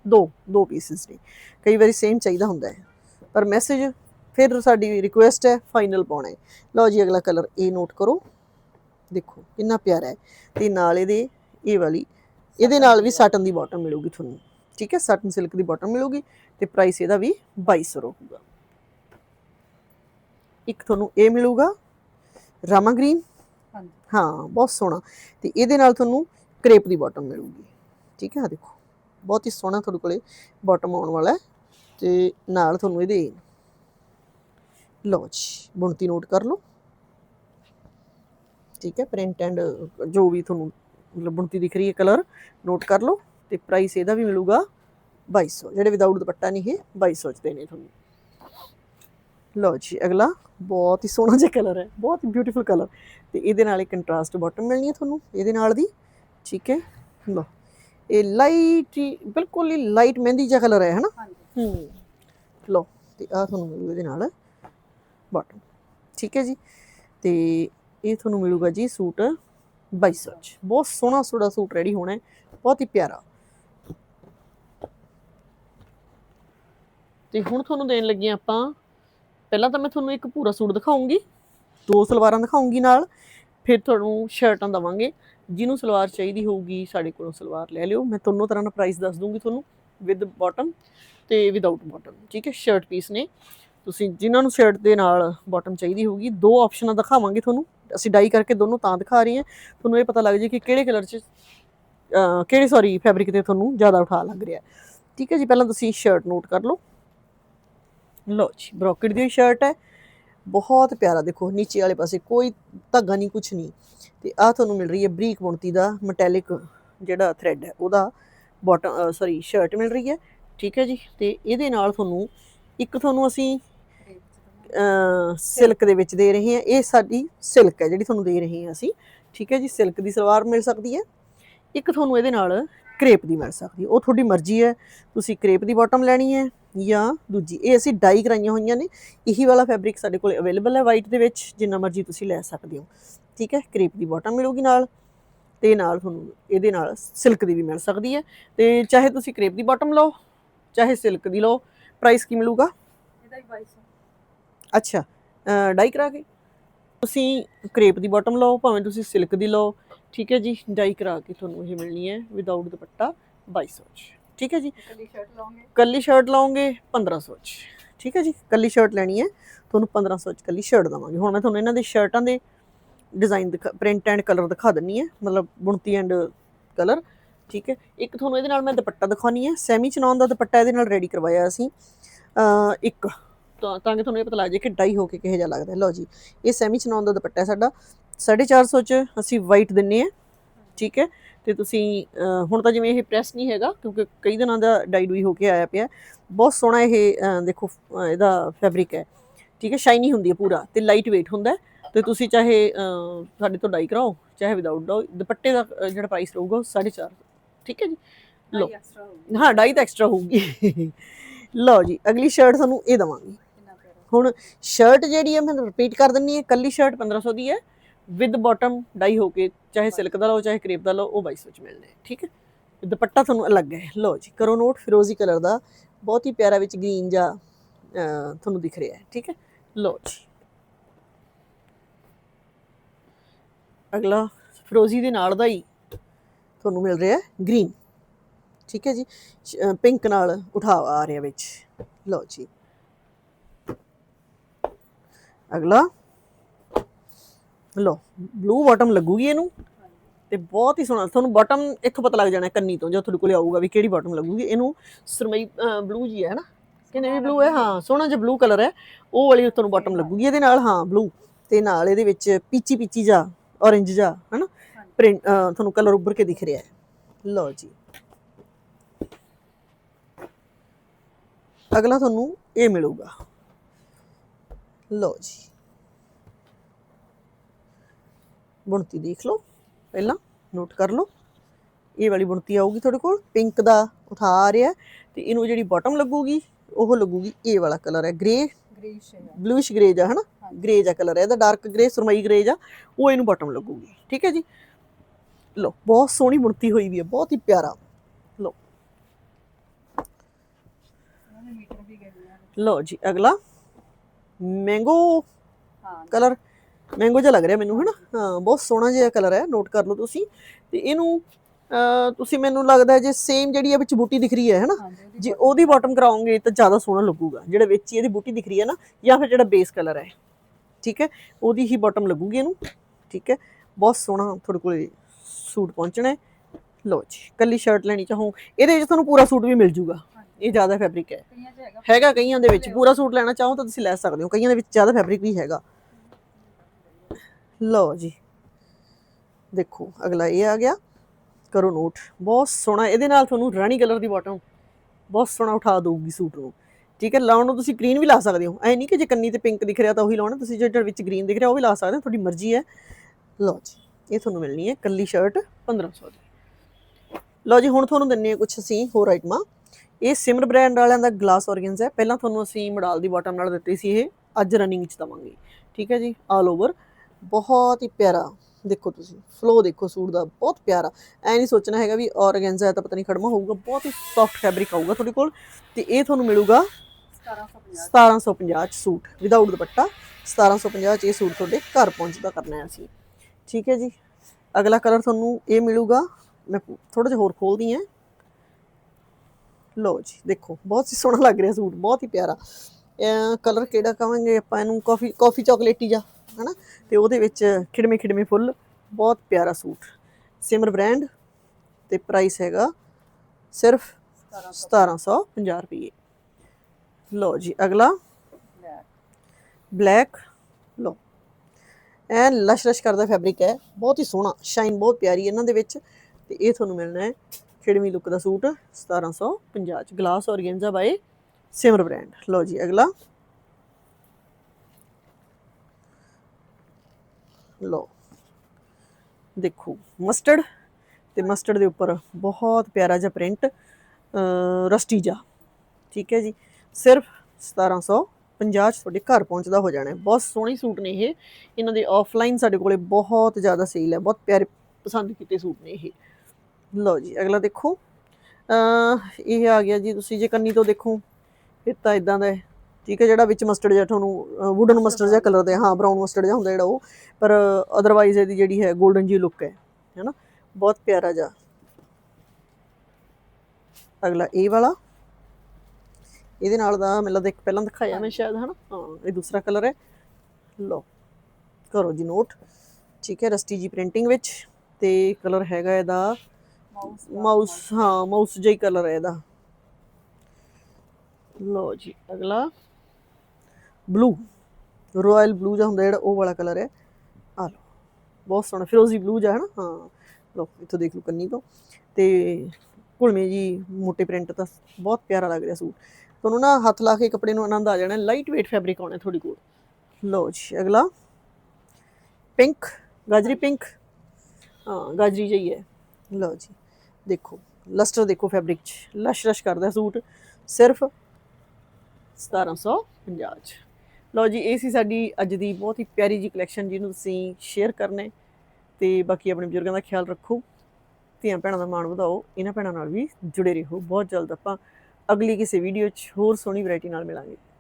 ਦੋ ਦੋ ਪੀਸਸ ਨੇ। ਕਈ ਵਾਰੀ ਸੇਮ ਚਾਹੀਦਾ ਹੁੰਦਾ ਹੈ। ਪਰ ਮੈਸੇਜ ਫਿਰ ਸਾਡੀ ਰਿਕੁਐਸਟ ਹੈ ਫਾਈਨਲ ਪਾਉਣਾ ਹੈ। ਲਓ ਜੀ, ਅਗਲਾ ਕਲਰ ਇਹ ਨੋਟ ਕਰੋ। ਦੇਖੋ, ਕਿੰਨਾ ਪਿਆਰਾ ਹੈ। ਤੇ ਨਾਲ ਇਹਦੇ ਇਹ ਵਾਲੀ ਇਹਦੇ ਨਾਲ ਵੀ ਸਾਟਨ ਦੀ ਬਾਟਮ ਮਿਲੂਗੀ ਤੁਹਾਨੂੰ ਠੀਕ ਹੈ? ਸਾਟਨ ਸਿਲਕ ਦੀ ਬਾਟਮ ਮਿਲੂਗੀ ਤੇ ਪ੍ਰਾਈਸ ਇਹਦਾ ਵੀ 2200 ਰਹੂਗਾ। ਇੱਕ ਤੁਹਾਨੂੰ ਇਹ ਮਿਲੂਗਾ ਰਾਮਾ ਗ੍ਰੀਨ ਹਾਂਜੀ। ਹਾਂ ਬਹੁਤ ਸੋਹਣਾ। ਤੇ ਇਹਦੇ ਨਾਲ ਤੁਹਾਨੂੰ ਕ੍ਰੇਪ ਦੀ ਬਾਟਮ ਮਿਲੂਗੀ ਠੀਕ ਹੈ? ਆ ਦੇਖੋ ਬਹੁਤ ਹੀ ਸੋਹਣਾ ਤੁਹਾਡੇ ਕੋਲੇ ਬਾਟਮ ਆਉਣ ਵਾਲਾ ਹੈ ਤੇ ਨਾਲ ਤੁਹਾਨੂੰ ਇਹਦੇ ਲਓ ਜੀ ਬੁਣਤੀ ਨੋਟ ਕਰ ਲਓ। ਠੀਕ ਹੈ? ਪ੍ਰਿੰਟ ਐਂਡ ਜੋ ਵੀ ਤੁਹਾਨੂੰ ਮਤਲਬ ਬੁਣਤੀ ਦਿਖ ਰਹੀ ਹੈ ਕਲਰ ਨੋਟ ਕਰ ਲਓ ਤੇ ਪ੍ਰਾਈਸ ਇਹਦਾ ਵੀ ਮਿਲੂਗਾ 2200 ਜਿਹੜੇ ਵਿਦਆਊਟ ਦੁਪੱਟਾ ਨਹੀਂ ਇਹ 2200 ਚ ਦੇਣੇ ਤੁਹਾਨੂੰ। ਲਓ ਜੀ ਅਗਲਾ ਬਹੁਤ ਹੀ ਸੋਹਣਾ ਜਿਹਾ ਕਲਰ ਹੈ ਬਹੁਤ ਹੀ ਬਿਊਟੀਫੁਲ ਕਲਰ। ਤੇ ਇਹਦੇ ਨਾਲ ਇੱਕ ਕੰਟਰਾਸਟ ਬਾਟਮ ਮਿਲਣੀ ਹੈ ਤੁਹਾਨੂੰ ਇਹਦੇ ਨਾਲ ਦੀ ਠੀਕ ਹੈ? ਲਓ ਇਹ ਲਾਈਟ ਬਿਲਕੁਲ ਹੀ ਲਾਈਟ ਮਹਿੰਦੀ ਜਿਹਾ ਕਲਰ ਹੈ ਹਨਾ? ਹਾਂਜੀ। ਹੂੰ ਲਓ ਤੇ ਆ ਤੁਹਾਨੂੰ ਮਿਲੂ ਇਹਦੇ ਨਾਲ ਬਾਟਮ ਠੀਕ ਹੈ ਜੀ? ਤੇ ਇਹ ਤੁਹਾਨੂੰ ਮਿਲੂਗਾ ਜੀ ਸੂਟ 2200 ਚ ਬਹੁਤ ਸੋਹਣਾ ਸੋਹਣਾ ਸੂਟ ਰੈਡੀ ਹੋਣਾ ਹੈ। ਬਹੁਤ ਹੀ ਪਿਆਰਾ। ਤੇ ਹੁਣ ਤੁਹਾਨੂੰ ਦੇਣ ਲੱਗੇ ਹਾਂ ਆਪਾਂ, ਪਹਿਲਾਂ ਤਾਂ ਮੈਂ ਤੁਹਾਨੂੰ ਇੱਕ ਪੂਰਾ ਸੂਟ ਦਿਖਾਉਂਗੀ। ਦੋ ਸਲਵਾਰਾਂ ਦਿਖਾਉਂਗੀ ਨਾਲ। ਫਿਰ ਤੁਹਾਨੂੰ ਸ਼ਰਟਾਂ ਦਵਾਂਗੇ। ਜਿਹਨੂੰ ਸਲਵਾਰ ਚਾਹੀਦੀ ਹੋਊਗੀ, ਸਾਡੇ ਕੋਲੋਂ ਸਲਵਾਰ ਲੈ ਲਿਓ। ਮੈਂ ਦੋਨੋਂ ਤਰ੍ਹਾਂ ਦਾ ਪ੍ਰਾਈਸ ਦੱਸ ਦੂੰਗੀ ਤੁਹਾਨੂੰ ਵਿਦ ਬਾਟਮ ਤੇ ਵਿਦਆਊਟ ਬਾਟਮ ਠੀਕ ਹੈ ਸ਼ਰਟ ਪੀਸ ਨੇ। ਤੁਸੀਂ ਜਿਨ੍ਹਾਂ ਨੂੰ ਸ਼ਰਟ ਦੇ ਨਾਲ ਬਾਟਮ ਚਾਹੀਦੀ ਹੋਊਗੀ, ਦੋ ਆਪਸ਼ਨਾਂ ਦਿਖਾਵਾਂਗੇ ਤੁਹਾਨੂੰ। ਅਸੀਂ ਡਾਈ ਕਰਕੇ ਦੋਨੋਂ ਤਾਂ ਦਿਖਾ ਰਹੀ ਹਾਂ। ਤੁਹਾਨੂੰ ਇਹ ਪਤਾ ਲੱਗ ਜੇ ਕਿ ਕਿਹੜੇ ਕਲਰ 'ਚ ਕਿਹੜੇ ਸੌਰੀ ਫੈਬਰਿਕ ਤੇ ਤੁਹਾਨੂੰ ਜ਼ਿਆਦਾ ਉਠਾ ਲੱਗ ਰਿਹਾ ਠੀਕ ਹੈ ਜੀ, ਪਹਿਲਾਂ ਤੁਸੀਂ ਸ਼ਰਟ ਨੋਟ ਕਰ ਲਓ। ਲਓ ਜੀ, ਬ੍ਰੋਕਟ ਦੀ ਸ਼ਰਟ ਹੈ। ਬਹੁਤ ਪਿਆਰਾ ਦੇਖੋ, ਨੀਚੇ ਵਾਲੇ ਪਾਸੇ ਕੋਈ ਧਾਗਾ ਨਹੀਂ ਕੁਝ ਨਹੀਂ। ਤੇ ਆ ਤੁਹਾਨੂੰ ਮਿਲ ਰਹੀ ਹੈ ਬਰੀਕ ਬੁਣਤੀ ਦਾ ਮੈਟੈਲਿਕ ਜਿਹੜਾ ਥ੍ਰੈਡ ਹੈ, ਉਹਦਾ ਬਾਟਮ ਸੌਰੀ ਸ਼ਰਟ ਮਿਲ ਰਹੀ ਹੈ। ਠੀਕ ਹੈ ਜੀ, ਤੇ ਇਹਦੇ ਨਾਲ ਤੁਹਾਨੂੰ ਇੱਕ ਤੁਹਾਨੂੰ ਅਸੀਂ ਸਿਲਕ ਦੇ ਵਿੱਚ ਦੇ ਰਹੇ ਹਾਂ। ਇਹ ਸਾਡੀ ਸਿਲਕ ਹੈ ਜਿਹੜੀ ਤੁਹਾਨੂੰ ਦੇ ਰਹੇ ਹਾਂ ਅਸੀਂ। ਠੀਕ ਹੈ ਜੀ, ਸਿਲਕ ਦੀ ਸਲਵਾਰ ਮਿਲ ਸਕਦੀ ਹੈ। ਇੱਕ ਤੁਹਾਨੂੰ ਇਹਦੇ ਨਾਲ ਕ੍ਰੇਪ ਦੀ ਮਿਲ ਸਕਦੀ ਹੈ। ਉਹ ਤੁਹਾਡੀ ਮਰਜ਼ੀ ਹੈ। ਤੁਸੀਂ ਕ੍ਰੇਪ ਦੀ ਬਾਟਮ ਲੈਣੀ ਹੈ ਜਾਂ ਦੂਜੀ, ਇਹ ਅਸੀਂ ਡਾਈ ਕਰਾਈਆਂ ਹੋਈਆਂ ਨੇ। ਇਹੀ ਵਾਲਾ ਫੈਬਰਿਕ ਸਾਡੇ ਕੋਲ ਅਵੇਲੇਬਲ ਹੈ ਵਾਈਟ ਦੇ ਵਿੱਚ, ਜਿੰਨਾ ਮਰਜ਼ੀ ਤੁਸੀਂ ਲੈ ਸਕਦੇ ਹੋ। ਠੀਕ ਹੈ, ਕ੍ਰੇਪ ਦੀ ਬਾਟਮ ਮਿਲੂਗੀ ਨਾਲ ਤੇ ਨਾਲ ਤੁਹਾਨੂੰ ਇਹਦੇ ਨਾਲ ਸਿਲਕ ਦੀ ਵੀ ਮਿਲ ਸਕਦੀ ਹੈ। ਤੇ ਚਾਹੇ ਤੁਸੀਂ ਕ੍ਰੇਪ ਦੀ ਬਾਟਮ ਲਓ, ਚਾਹੇ ਸਿਲਕ ਦੀ ਲਓ ਪ੍ਰਾਈਸ ਕੀ ਮਿਲੂਗਾ? ਇਹਦਾ 2200 ਅੱਛਾ ਡਾਈ ਕਰਾ ਕੇ। ਤੁਸੀਂ ਕ੍ਰੇਪ ਦੀ ਬਾਟਮ ਲਓ ਭਾਵੇਂ ਤੁਸੀਂ ਸਿਲਕ ਦੀ ਲਓ। ਠੀਕ ਹੈ ਜੀ ਡਾਈ ਕਰਾ ਕੇ ਤੁਹਾਨੂੰ ਇਹ ਮਿਲਣੀ ਹੈ ਵਿਦਆਊਟ ਦੁਪੱਟਾ 2200 ਚ ਠੀਕ ਹੈ ਜੀ। ਇਕੱਲੀ ਸ਼ਰਟ ਲਾਉਂਗੇ ਕੱਲੀ ਸ਼ਰਟ ਲਾਉਂਗੇ 1500 ਚ। ਠੀਕ ਹੈ ਜੀ ਕੱਲੀ ਸ਼ਰਟ ਲੈਣੀ ਹੈ ਤੁਹਾਨੂੰ 1500 ਚ ਕੱਲੀ ਸ਼ਰਟ ਦਵਾਂਗੇ। ਹੁਣ ਮੈਂ ਤੁਹਾਨੂੰ ਇਹਨਾਂ ਦੇ ਸ਼ਰਟਾਂ ਦੇ ਡਿਜ਼ਾਈਨ ਪ੍ਰਿੰਟ ਐਂਡ ਕਲਰ ਦਿਖਾ ਦਿੰਨੀ ਹੈ ਮਤਲਬ ਬੁਣਤੀ ਐਂਡ ਕਲਰ ਠੀਕ ਹੈ ਇੱਕ ਤੁਹਾਨੂੰ ਇਹਦੇ ਨਾਲ ਮੈਂ ਦੁਪੱਟਾ ਦਿਖਾਉਣੀ ਹੈ ਸੈਮੀ ਚਨੌਨ ਦਾ ਦੁਪੱਟਾ ਇਹਦੇ ਨਾਲ ਰੈਡੀ ਕਰਵਾਇਆ ਅਸੀਂ। ਇੱਕ ਤਾਂ ਤਾਂ ਕਿ ਤੁਹਾਨੂੰ ਇਹ ਪਤਾ ਲੱਗ ਜਾਏ ਕਿ ਡਾਈ ਹੋ ਕੇ ਕਿਹੋ ਜਿਹਾ ਲੱਗਦਾ। ਲਓ ਜੀ ਇਹ ਸੈਮੀ ਚਨੌਨ ਦਾ ਦੁਪੱਟਾ ਹੈ ਸਾਡਾ। 450 ਚ ਅਸੀਂ ਵਾਈਟ ਦਿੰਨੇ ਆ ਠੀਕ ਹੈ? ਤੇ ਤੁਸੀਂ ਹੁਣ ਤਾਂ ਜਿਵੇਂ ਇਹ ਪ੍ਰੈਸ ਨਹੀਂ ਹੈਗਾ ਕਿਉਂਕਿ ਕਈ ਦਿਨਾਂ ਦਾ ਡਾਈ ਡੂਈ ਹੋ ਕੇ ਆਇਆ ਪਿਆ ਬਹੁਤ ਸੋਹਣਾ ਇਹ ਦੇਖੋ ਇਹਦਾ ਫੈਬਰਿਕ ਹੈ ਠੀਕ ਹੈ? ਸ਼ਾਈਨੀ ਹੁੰਦੀ ਹੈ ਪੂਰਾ ਤੇ ਲਾਈਟ weight ਹੁੰਦਾ ਤੇ ਤੁਸੀਂ ਚਾਹੇ ਸਾਡੇ ਤੋਂ ਡਾਈ ਕਰਾਓ ਚਾਹੇ ਵਿਦਆਊਟ ਡਾਈ ਦੁਪੱਟੇ ਦਾ ਜਿਹੜਾ ਪ੍ਰਾਈਸ ਰਹੂਗਾ ਉਹ 450 ਠੀਕ ਹੈ ਜੀ? ਹੋਊਗੀ। ਹਾਂ ਡਾਈ ਤਾਂ ਐਕਸਟਰਾ ਹੋਊਗੀ। ਲਓ ਜੀ ਅਗਲੀ ਸ਼ਰਟ ਤੁਹਾਨੂੰ ਇਹ ਦਵਾਂਗੀ। ਹੁਣ ਸ਼ਰਟ ਜਿਹੜੀ ਹੈ ਮੈਂ ਰਿਪੀਟ ਕਰ ਦਿੰਨੀ ਹੈ ਕੱਲੀ ਸ਼ਰਟ 1500 ਦੀ ਹੈ ਵਿਦ ਬਾਟਮ ਡਾਈ ਹੋ ਕੇ, ਚਾਹੇ ਸਿਲਕ ਦਾ ਲਓ, ਚਾਹੇ ਕ੍ਰੇਪ ਦਾ ਲਓ, ਉਹ 2200 ਚ ਮਿਲਣਾ ਠੀਕ ਹੈ? ਦੁਪੱਟਾ ਤੁਹਾਨੂੰ ਅਲੱਗ ਹੈ। ਲਓ ਜੀ, ਕਰੋ ਨੋਟ ਫਿਰੋਜ਼ੀ ਕਲਰ ਦਾ, ਬਹੁਤ ਹੀ ਪਿਆਰਾ ਵਿੱਚ ਗ੍ਰੀਨ ਜਾਂ ਤੁਹਾਨੂੰ ਦਿਖ ਰਿਹਾ ਹੈ, ਠੀਕ ਹੈ? ਲਓ ਜੀ। ਅਗਲਾ, ਫਿਰੋਜ਼ੀ ਦੇ ਨਾਲ ਦਾ ਹੀ ਤੁਹਾਨੂੰ ਮਿਲ ਰਿਹਾ ਗ੍ਰੀਨ ਠੀਕ ਹੈ ਜੀ? ਪਿੰਕ ਨਾਲ ਉਠਾਵਾ ਆ ਰਿਹਾ ਵਿੱਚ। ਲਓ ਜੀ। ਅਗਲਾ। ਲਓ ਬਲੂ ਬਾਟਮ ਲੱਗੂਗੀ ਇਹਨੂੰ। ਤੇ ਬਹੁਤ ਹੀ ਸੋਹਣਾ, ਤੁਹਾਨੂੰ ਬਾਟਮ ਇੱਥੋਂ ਪਤਾ ਲੱਗ ਜਾਣਾ ਕੰਨੀ ਤੋਂ, ਜਦੋਂ ਤੁਹਾਡੇ ਕੋਲੇ ਆਊਗਾ ਵੀ ਕਿਹੜੀ ਬਾਟਮ ਲੱਗੂਗੀ। ਇਹਨੂੰ ਸਰਮਈ ਬਲੂ ਜੀ ਹੈ ਨਾ? ਕਿ ਨੇਵੀ ਬਲੂ ਹੈ, ਹਾਂ, ਸੋਹਣਾ ਜਿਹਾ ਬਲੂ ਕਲਰ ਹੈ। ਉਹ ਵਾਲੀ ਤੁਹਾਨੂੰ ਬਾਟਮ ਲੱਗੂਗੀ ਇਹਦੇ ਨਾਲ, ਹਾਂ ਬਲੂ ਤੇ ਨਾਲ ਇਹਦੇ ਵਿੱਚ ਪੀਚੀ ਪੀਚੀ ਜਾ orange ਜਾ ਹਨਾ? ਪ੍ਰਿੰਟ ਤੁਹਾਨੂੰ ਕਲਰ ਉੱਭਰ ਕੇ ਦਿਖ ਰਿਹਾ ਹੈ। ਲਓ ਜੀ। ਅਗਲਾ ਤੁਹਾਨੂੰ ਇਹ ਮਿਲੂਗਾ। ਲਓ ਜੀ। ਬੁਣਤੀ ਦੇਖ ਲਓ ਪਹਿਲਾਂ ਨੋਟ ਕਰ ਲਓ। ਇਹ ਵਾਲੀ ਬੁਣਤੀ ਆਊਗੀ ਤੁਹਾਡੇ ਕੋਲ ਪਿੰਕ ਦਾ ਉਠਾ ਆ ਰਿਹਾ ਤੇ ਇਹਨੂੰ ਜਿਹੜੀ ਬਾਟਮ ਲੱਗੂਗੀ ਉਹ ਲੱਗੂਗੀ ਇਹ ਵਾਲਾ ਕਲਰ ਹੈ ਗ੍ਰੇ ਗ੍ਰੀਸ਼ ਹੈ। ਬਲੂਇਸ਼ ਗ੍ਰੇ ਜਾ ਹਨਾ। ਗ੍ਰੇ ਜਾ ਕਲਰ ਹੈ ਇਹਦਾ ਡਾਰਕ ਗ੍ਰੇ ਸੁਰਮਈ ਗ੍ਰੇ ਜਾ ਉਹ ਇਹਨੂੰ ਬਾਟਮ ਲੱਗੂਗੀ ਠੀਕ ਹੈ ਜੀ? ਲਓ ਬਹੁਤ ਸੋਹਣੀ ਬੁਣਤੀ ਹੋਈ ਵੀ ਹੈ ਬਹੁਤ ਹੀ ਪਿਆਰਾ। ਆ ਲਓ ਜੀ ਅਗਲਾ। ਮੈਂਗੋ ਹਾਂ ਕਲਰ ਮੈਂਗੋ ਜਿਹਾ ਲੱਗ ਰਿਹਾ ਮੈਨੂੰ ਹਨਾ? ਹਾਂ ਬਹੁਤ ਸੋਹਣਾ ਜਿਹਾ ਕਲਰ ਹੈ ਨੋਟ ਕਰ ਲਓ ਤੁਸੀਂ। ਤੇ ਇਹਨੂੰ ਤੁਸੀਂ ਮੈਨੂੰ ਲੱਗਦਾ ਹੈ ਜੇ ਸੇਮ ਜਿਹੜੀ ਆ ਵਿੱਚ ਬੂਟੀ ਦਿਖ ਰਹੀ ਹੈ ਹੈਨਾ? ਜੇ ਉਹਦੀ ਬਾਟਮ ਕਰਾਉਂਗੇ ਤਾਂ ਜ਼ਿਆਦਾ ਸੋਹਣਾ ਲੱਗੂਗਾ। ਜਿਹੜਾ ਵਿੱਚ ਹੀ ਇਹਦੀ ਬੂਟੀ ਦਿਖ ਰਹੀ ਹੈ ਨਾ ਜਾਂ ਫਿਰ ਜਿਹੜਾ ਬੇਸ ਕਲਰ ਹੈ। ਠੀਕ ਹੈ? ਉਹਦੀ ਹੀ ਬਾਟਮ ਲੱਗੂਗੀ ਇਹਨੂੰ। ਠੀਕ ਹੈ? ਬਹੁਤ ਸੋਹਣਾ ਤੁਹਾਡੇ ਕੋਲੇ ਸੂਟ ਪਹੁੰਚਣਾ ਹੈ। ਲਓ ਜੀ ਕੱਲੀ ਸ਼ਰਟ ਲੈਣੀ ਚਾਹੋ। ਇਹਦੇ ਵਿੱਚ ਤੁਹਾਨੂੰ ਪੂਰਾ ਸੂਟ ਵੀ ਮਿਲ ਜੂਗਾ। ਇਹ ਜ਼ਿਆਦਾ ਫੈਬਰਿਕ ਹੈ। ਹੈਗਾ। ਕਈਆਂ ਦੇ ਵਿੱਚ। ਪੂਰਾ ਸੂਟ ਲੈਣਾ ਚਾਹੋ ਤਾਂ ਤੁਸੀਂ ਲੈ ਸਕਦੇ ਹੋ। ਕਈਆਂ ਦੇ ਵਿੱਚ ਜ਼ਿਆਦਾ ਫੈਬਰਿਕ ਵੀ ਹੈਗਾ। ਲਓ ਜੀ। ਦੇਖੋ ਅਗਲਾ ਇਹ ਆ ਗਿਆ। ਕਰੋ ਨੋਟ। ਬਹੁਤ ਸੋਹਣਾ ਇਹਦੇ ਨਾਲ ਤੁਹਾਨੂੰ ਰਾਣੀ ਕਲਰ ਦੀ ਬਾਟਮ ਬਹੁਤ ਸੋਹਣਾ ਉਠਾ ਦਊਗੀ ਸੂਟ ਨੂੰ। ਠੀਕ ਹੈ ਲਾਉਣ ਨੂੰ ਤੁਸੀਂ ਗ੍ਰੀਨ ਵੀ ਲਾ ਸਕਦੇ ਹੋ। ਐ ਨਹੀਂ ਕਿ ਜੇ ਕੰਨੀ ਤੇ ਪਿੰਕ ਦਿਖ ਰਿਹਾ ਤਾਂ ਉਹੀ ਲਾਉਣਾ। ਤੁਸੀਂ ਜਿਹੜਾ ਵਿੱਚ ਗ੍ਰੀਨ ਦਿਖ ਰਿਹਾ ਉਹ ਵੀ ਲਾ ਸਕਦੇ ਹੋ। ਤੁਹਾਡੀ ਮਰਜ਼ੀ ਹੈ। ਲਓ ਜੀ ਇਹ ਤੁਹਾਨੂੰ ਮਿਲਣੀ ਹੈ ਕੱਲੀ ਸ਼ਰਟ 1500 ਦੀ। ਲਓ ਜੀ ਹੁਣ ਤੁਹਾਨੂੰ ਦਿੰਨੇ ਆ ਕੁਝ ਅਸੀਂ ਹੋਰ ਆਈਟਮਾਂ ਇਹ ਸਿਮਰ ਬ੍ਰਾਂਡ ਵਾਲਿਆਂ ਦਾ ਗਲਾਸ ਔਰਗਨਸ ਹੈ। ਪਹਿਲਾਂ ਤੁਹਾਨੂੰ ਅਸੀਂ ਮਡਾਲ ਦੀ ਬਾਟਮ ਨਾਲ ਦਿੱਤੀ ਸੀ ਇਹ। ਅੱਜ ਰਨਿੰਗ ਚ ਦਵਾਂਗੇ। ਠੀਕ ਹੈ ਜੀ ਆਲ ਓਵਰ ਬਹੁਤ ਹੀ ਪਿਆਰਾ। ਦੇਖੋ ਤੁਸੀਂ ਫਲੋ ਦੇਖੋ ਸੂਟ ਦਾ, ਬਹੁਤ ਪਿਆਰਾ। ਐ ਨਹੀਂ ਸੋਚਣਾ ਹੈਗਾ ਵੀ ਔਰਗੈਂਜ਼ਾ ਹੈ ਤਾਂ ਪਤਾ ਨਹੀਂ ਖੜਮਾ ਹੋਊਗਾ। ਬਹੁਤ ਹੀ ਸੌਫਟ ਫੈਬਰਿਕ ਆਊਗਾ ਤੁਹਾਡੇ ਕੋਲ। ਤੇ ਇਹ ਤੁਹਾਨੂੰ ਮਿਲੂਗਾ 1750 1750 ਚ ਸੂਟ ਵਿਦਆਊਟ ਦੁਪੱਟਾ। 1750 ਚ ਇਹ ਸੂਟ ਤੁਹਾਡੇ ਘਰ ਪਹੁੰਚਦਾ ਕਰਨਾ ਹੈ ਅਸੀਂ। ਠੀਕ ਹੈ ਜੀ। ਅਗਲਾ ਕਲਰ ਤੁਹਾਨੂੰ ਇਹ ਮਿਲੂਗਾ। ਮੈਂ ਥੋੜਾ ਜਿਹਾ ਹੋਰ ਖੋਲਦੀ ਹਾਂ। ਲਓ ਜੀ, ਦੇਖੋ, ਬਹੁਤ ਹੀ ਸੋਹਣਾ ਲੱਗ ਰਿਹਾ ਸੂਟ, ਬਹੁਤ ਹੀ ਪਿਆਰਾ। ਕਲਰ ਕਿਹੜਾ ਕਹਾਂਗੇ ਆਪਾਂ ਇਹਨੂੰ? ਕਾਫੀ ਕਾਫੀ ਚਾਕਲੇਟੀ ਜਾ, ਹਨਾ? ਤੇ ਉਹਦੇ ਵਿੱਚ ਖਿੜਮੇ ਖਿੜਮੇ ਫੁੱਲ, ਬਹੁਤ ਪਿਆਰਾ ਸੂਟ। ਸਿਮਰ ਬ੍ਰਾਂਡ ਤੇ ਪ੍ਰਾਈਸ ਹੈਗਾ ਸਿਰਫ 1750 ਰੁਪਏ ਲਓ ਜੀ, ਅਗਲਾ। ਬਲੈਕ ਬਲੈਕ ਲਓ। ਐ ਲਸ਼ ਲਸ਼ ਕਰਦਾ ਫੈਬਰਿਕ ਹੈ, ਬਹੁਤ ਹੀ ਸੋਹਣਾ ਸ਼ਾਈਨ ਬਹੁਤ ਪਿਆਰੀ ਇਹਨਾਂ ਦੇ ਵਿੱਚ। ਤੇ ਇਹ ਤੁਹਾਨੂੰ ਮਿਲਣਾ ਹੈ ਖਿੜਵੀਂ ਲੁੱਕ ਦਾ ਸੂਟ? 1750 ਚ। Glass organza by Simar brand ਲਓ ਜੀ ਅਗਲਾ। ਲਓ। ਦੇਖੋ ਮਸਟਰਡ ਤੇ ਮਸਟਰਡ ਦੇ ਉੱਪਰ ਬਹੁਤ ਪਿਆਰਾ ਜਿਹਾ ਪ੍ਰਿੰਟ ਰਸਟੀ ਜਾ ਠੀਕ ਹੈ ਜੀ। ਸਿਰਫ 1750 ਚ ਤੁਹਾਡੇ ਘਰ ਪਹੁੰਚਦਾ ਹੋ ਜਾਣਾ ਬਹੁਤ ਸੋਹਣੇ ਸੂਟ ਨੇ ਇਹ। ਇਹਨਾਂ ਦੇ ਆਫਲਾਈਨ ਸਾਡੇ ਕੋਲੇ ਬਹੁਤ ਜ਼ਿਆਦਾ ਸੇਲ ਹੈ। ਬਹੁਤ ਪਿਆਰੇ ਪਸੰਦ ਕੀਤੇ ਸੂਟ ਨੇ ਇਹ। ਲਓ ਜੀ ਅਗਲਾ ਦੇਖੋ। ਇਹ ਆ ਗਿਆ ਜੀ ਤੁਸੀਂ ਜੇ ਕੰਨੀ ਤੋਂ ਦੇਖੋ ਇਹ ਤਾਂ ਇਦਾਂ ਦਾ ਹੈ। ਠੀਕ ਹੈ ਜਿਹੜਾ ਵਿੱਚ ਮਸਟਰਡ ਜਿਹਾ ਤੁਹਾਨੂੰ ਵੁਡਨ ਮਸਟਰਡ ਜਿਹਾ ਕਲਰ ਦਾ ਹਾਂ ਬਰਾਊਨ ਮਸਟਰਡ ਜਿਹਾ ਹੁੰਦਾ ਜਿਹੜਾ ਉਹ। ਪਰ ਅਦਰਵਾਈਜ਼ ਇਹਦੀ ਜਿਹੜੀ ਹੈ 골ਡਨ ਜੀ ਲੁੱਕ ਹੈ ਹੈਨਾ? ਬਹੁਤ ਪਿਆਰਾ ਜਿਹਾ। ਅਗਲਾ ਇਹ ਵਾਲਾ। ਇਹਦੇ ਨਾਲ ਦਾ ਮੈਨੂੰ ਲੱਗਦਾ ਇੱਕ ਪਹਿਲਾਂ ਦਿਖਾਇਆ। ਮੈਂ ਸ਼ਾਇਦ ਹਨਾ? ਹਾਂ ਇਹ ਦੂਸਰਾ ਕਲਰ ਹੈ। ਲਓ ਕਰੋ ਜੀ ਨੋਟ ਠੀਕ ਹੈ ਰਸਟੀ ਜੀ ਪ੍ਰਿੰਟਿੰਗ ਵਿੱਚ। ਤੇ ਕਲਰ ਹੈਗਾ ਇਹਦਾ ਮਾਊਸ ਹਾਂ ਮਾਊਸ ਜਿਹਾ ਕਲਰ ਹੈ ਇਹਦਾ। ਲਓ ਜੀ ਅਗਲਾ। ਬਲੂ ਰਾਇਲ ਬਲੂ ਜਿਹਾ ਹੁੰਦਾ ਜਿਹੜਾ ਉਹ ਵਾਲਾ ਕਲਰ ਹੈ ਆ ਲਓ ਬਹੁਤ ਸੋਹਣਾ ਫਿਰੋਜ਼ੀ ਬਲੂ ਜਿਹਾ ਹੈ ਨਾ ਹਾਂ ਲਓ ਇੱਥੋਂ ਦੇਖ ਲਓ ਕੰਨੀ ਤੋਂ। ਤੇ ਘੁਲਵੇਂ ਜੀ ਮੋਟੇ ਪ੍ਰਿੰਟ ਤਾਂ ਬਹੁਤ ਪਿਆਰਾ ਲੱਗ ਰਿਹਾ ਸੂਟ। ਤੁਹਾਨੂੰ ਨਾ ਹੱਥ ਲਾ ਕੇ ਕੱਪੜੇ ਨੂੰ ਆਨੰਦ ਆ ਜਾਣਾ ਲਾਈਟ weight ਫੈਬਰਿਕ ਆਉਣਾ ਤੁਹਾਡੇ ਕੋਲ। ਲਓ ਜੀ ਅਗਲਾ। ਪਿੰਕ ਗਾਜਰੀ ਪਿੰਕ ਹਾਂ ਗਾਜਰੀ ਜਿਹੀ ਹੈ। ਲਓ ਜੀ। ਦੇਖੋ, ਲਸਟਰ ਦੇਖੋ ਫੈਬਰਿਕ ਚ। ਲਸ਼ ਰਸ਼ ਕਰਦਾ ਸੂਟ, ਸਿਰਫ 1750 ਚ। ਲਓ ਜੀ, ਇਹ ਸੀ ਸਾਡੀ ਅੱਜ ਦੀ ਬਹੁਤ ਹੀ ਪਿਆਰੀ ਜੀ ਕਲੈਕਸ਼ਨ ਜਿਹਨੂੰ ਤੁਸੀਂ ਸ਼ੇਅਰ ਕਰਨੇ ਤੇ ਬਾਕੀ ਆਪਣੇ ਬਜ਼ੁਰਗਾਂ ਦਾ ਖਿਆਲ ਰੱਖੋ, ਧੀਆਂ ਭੈਣਾਂ ਦਾ ਮਾਣ ਵਧਾਓ, ਇਹਨਾਂ ਭੈਣਾਂ ਨਾਲ ਵੀ ਜੁੜੇ ਰਹੋ। ਬਹੁਤ ਜਲਦ ਆਪਾਂ ਅਗਲੀ ਕਿਸੇ ਵੀਡੀਓ 'ਚ ਹੋਰ ਸੋਹਣੀ ਵੈਰਾਈਟੀ ਨਾਲ ਮਿਲਾਂਗੇ।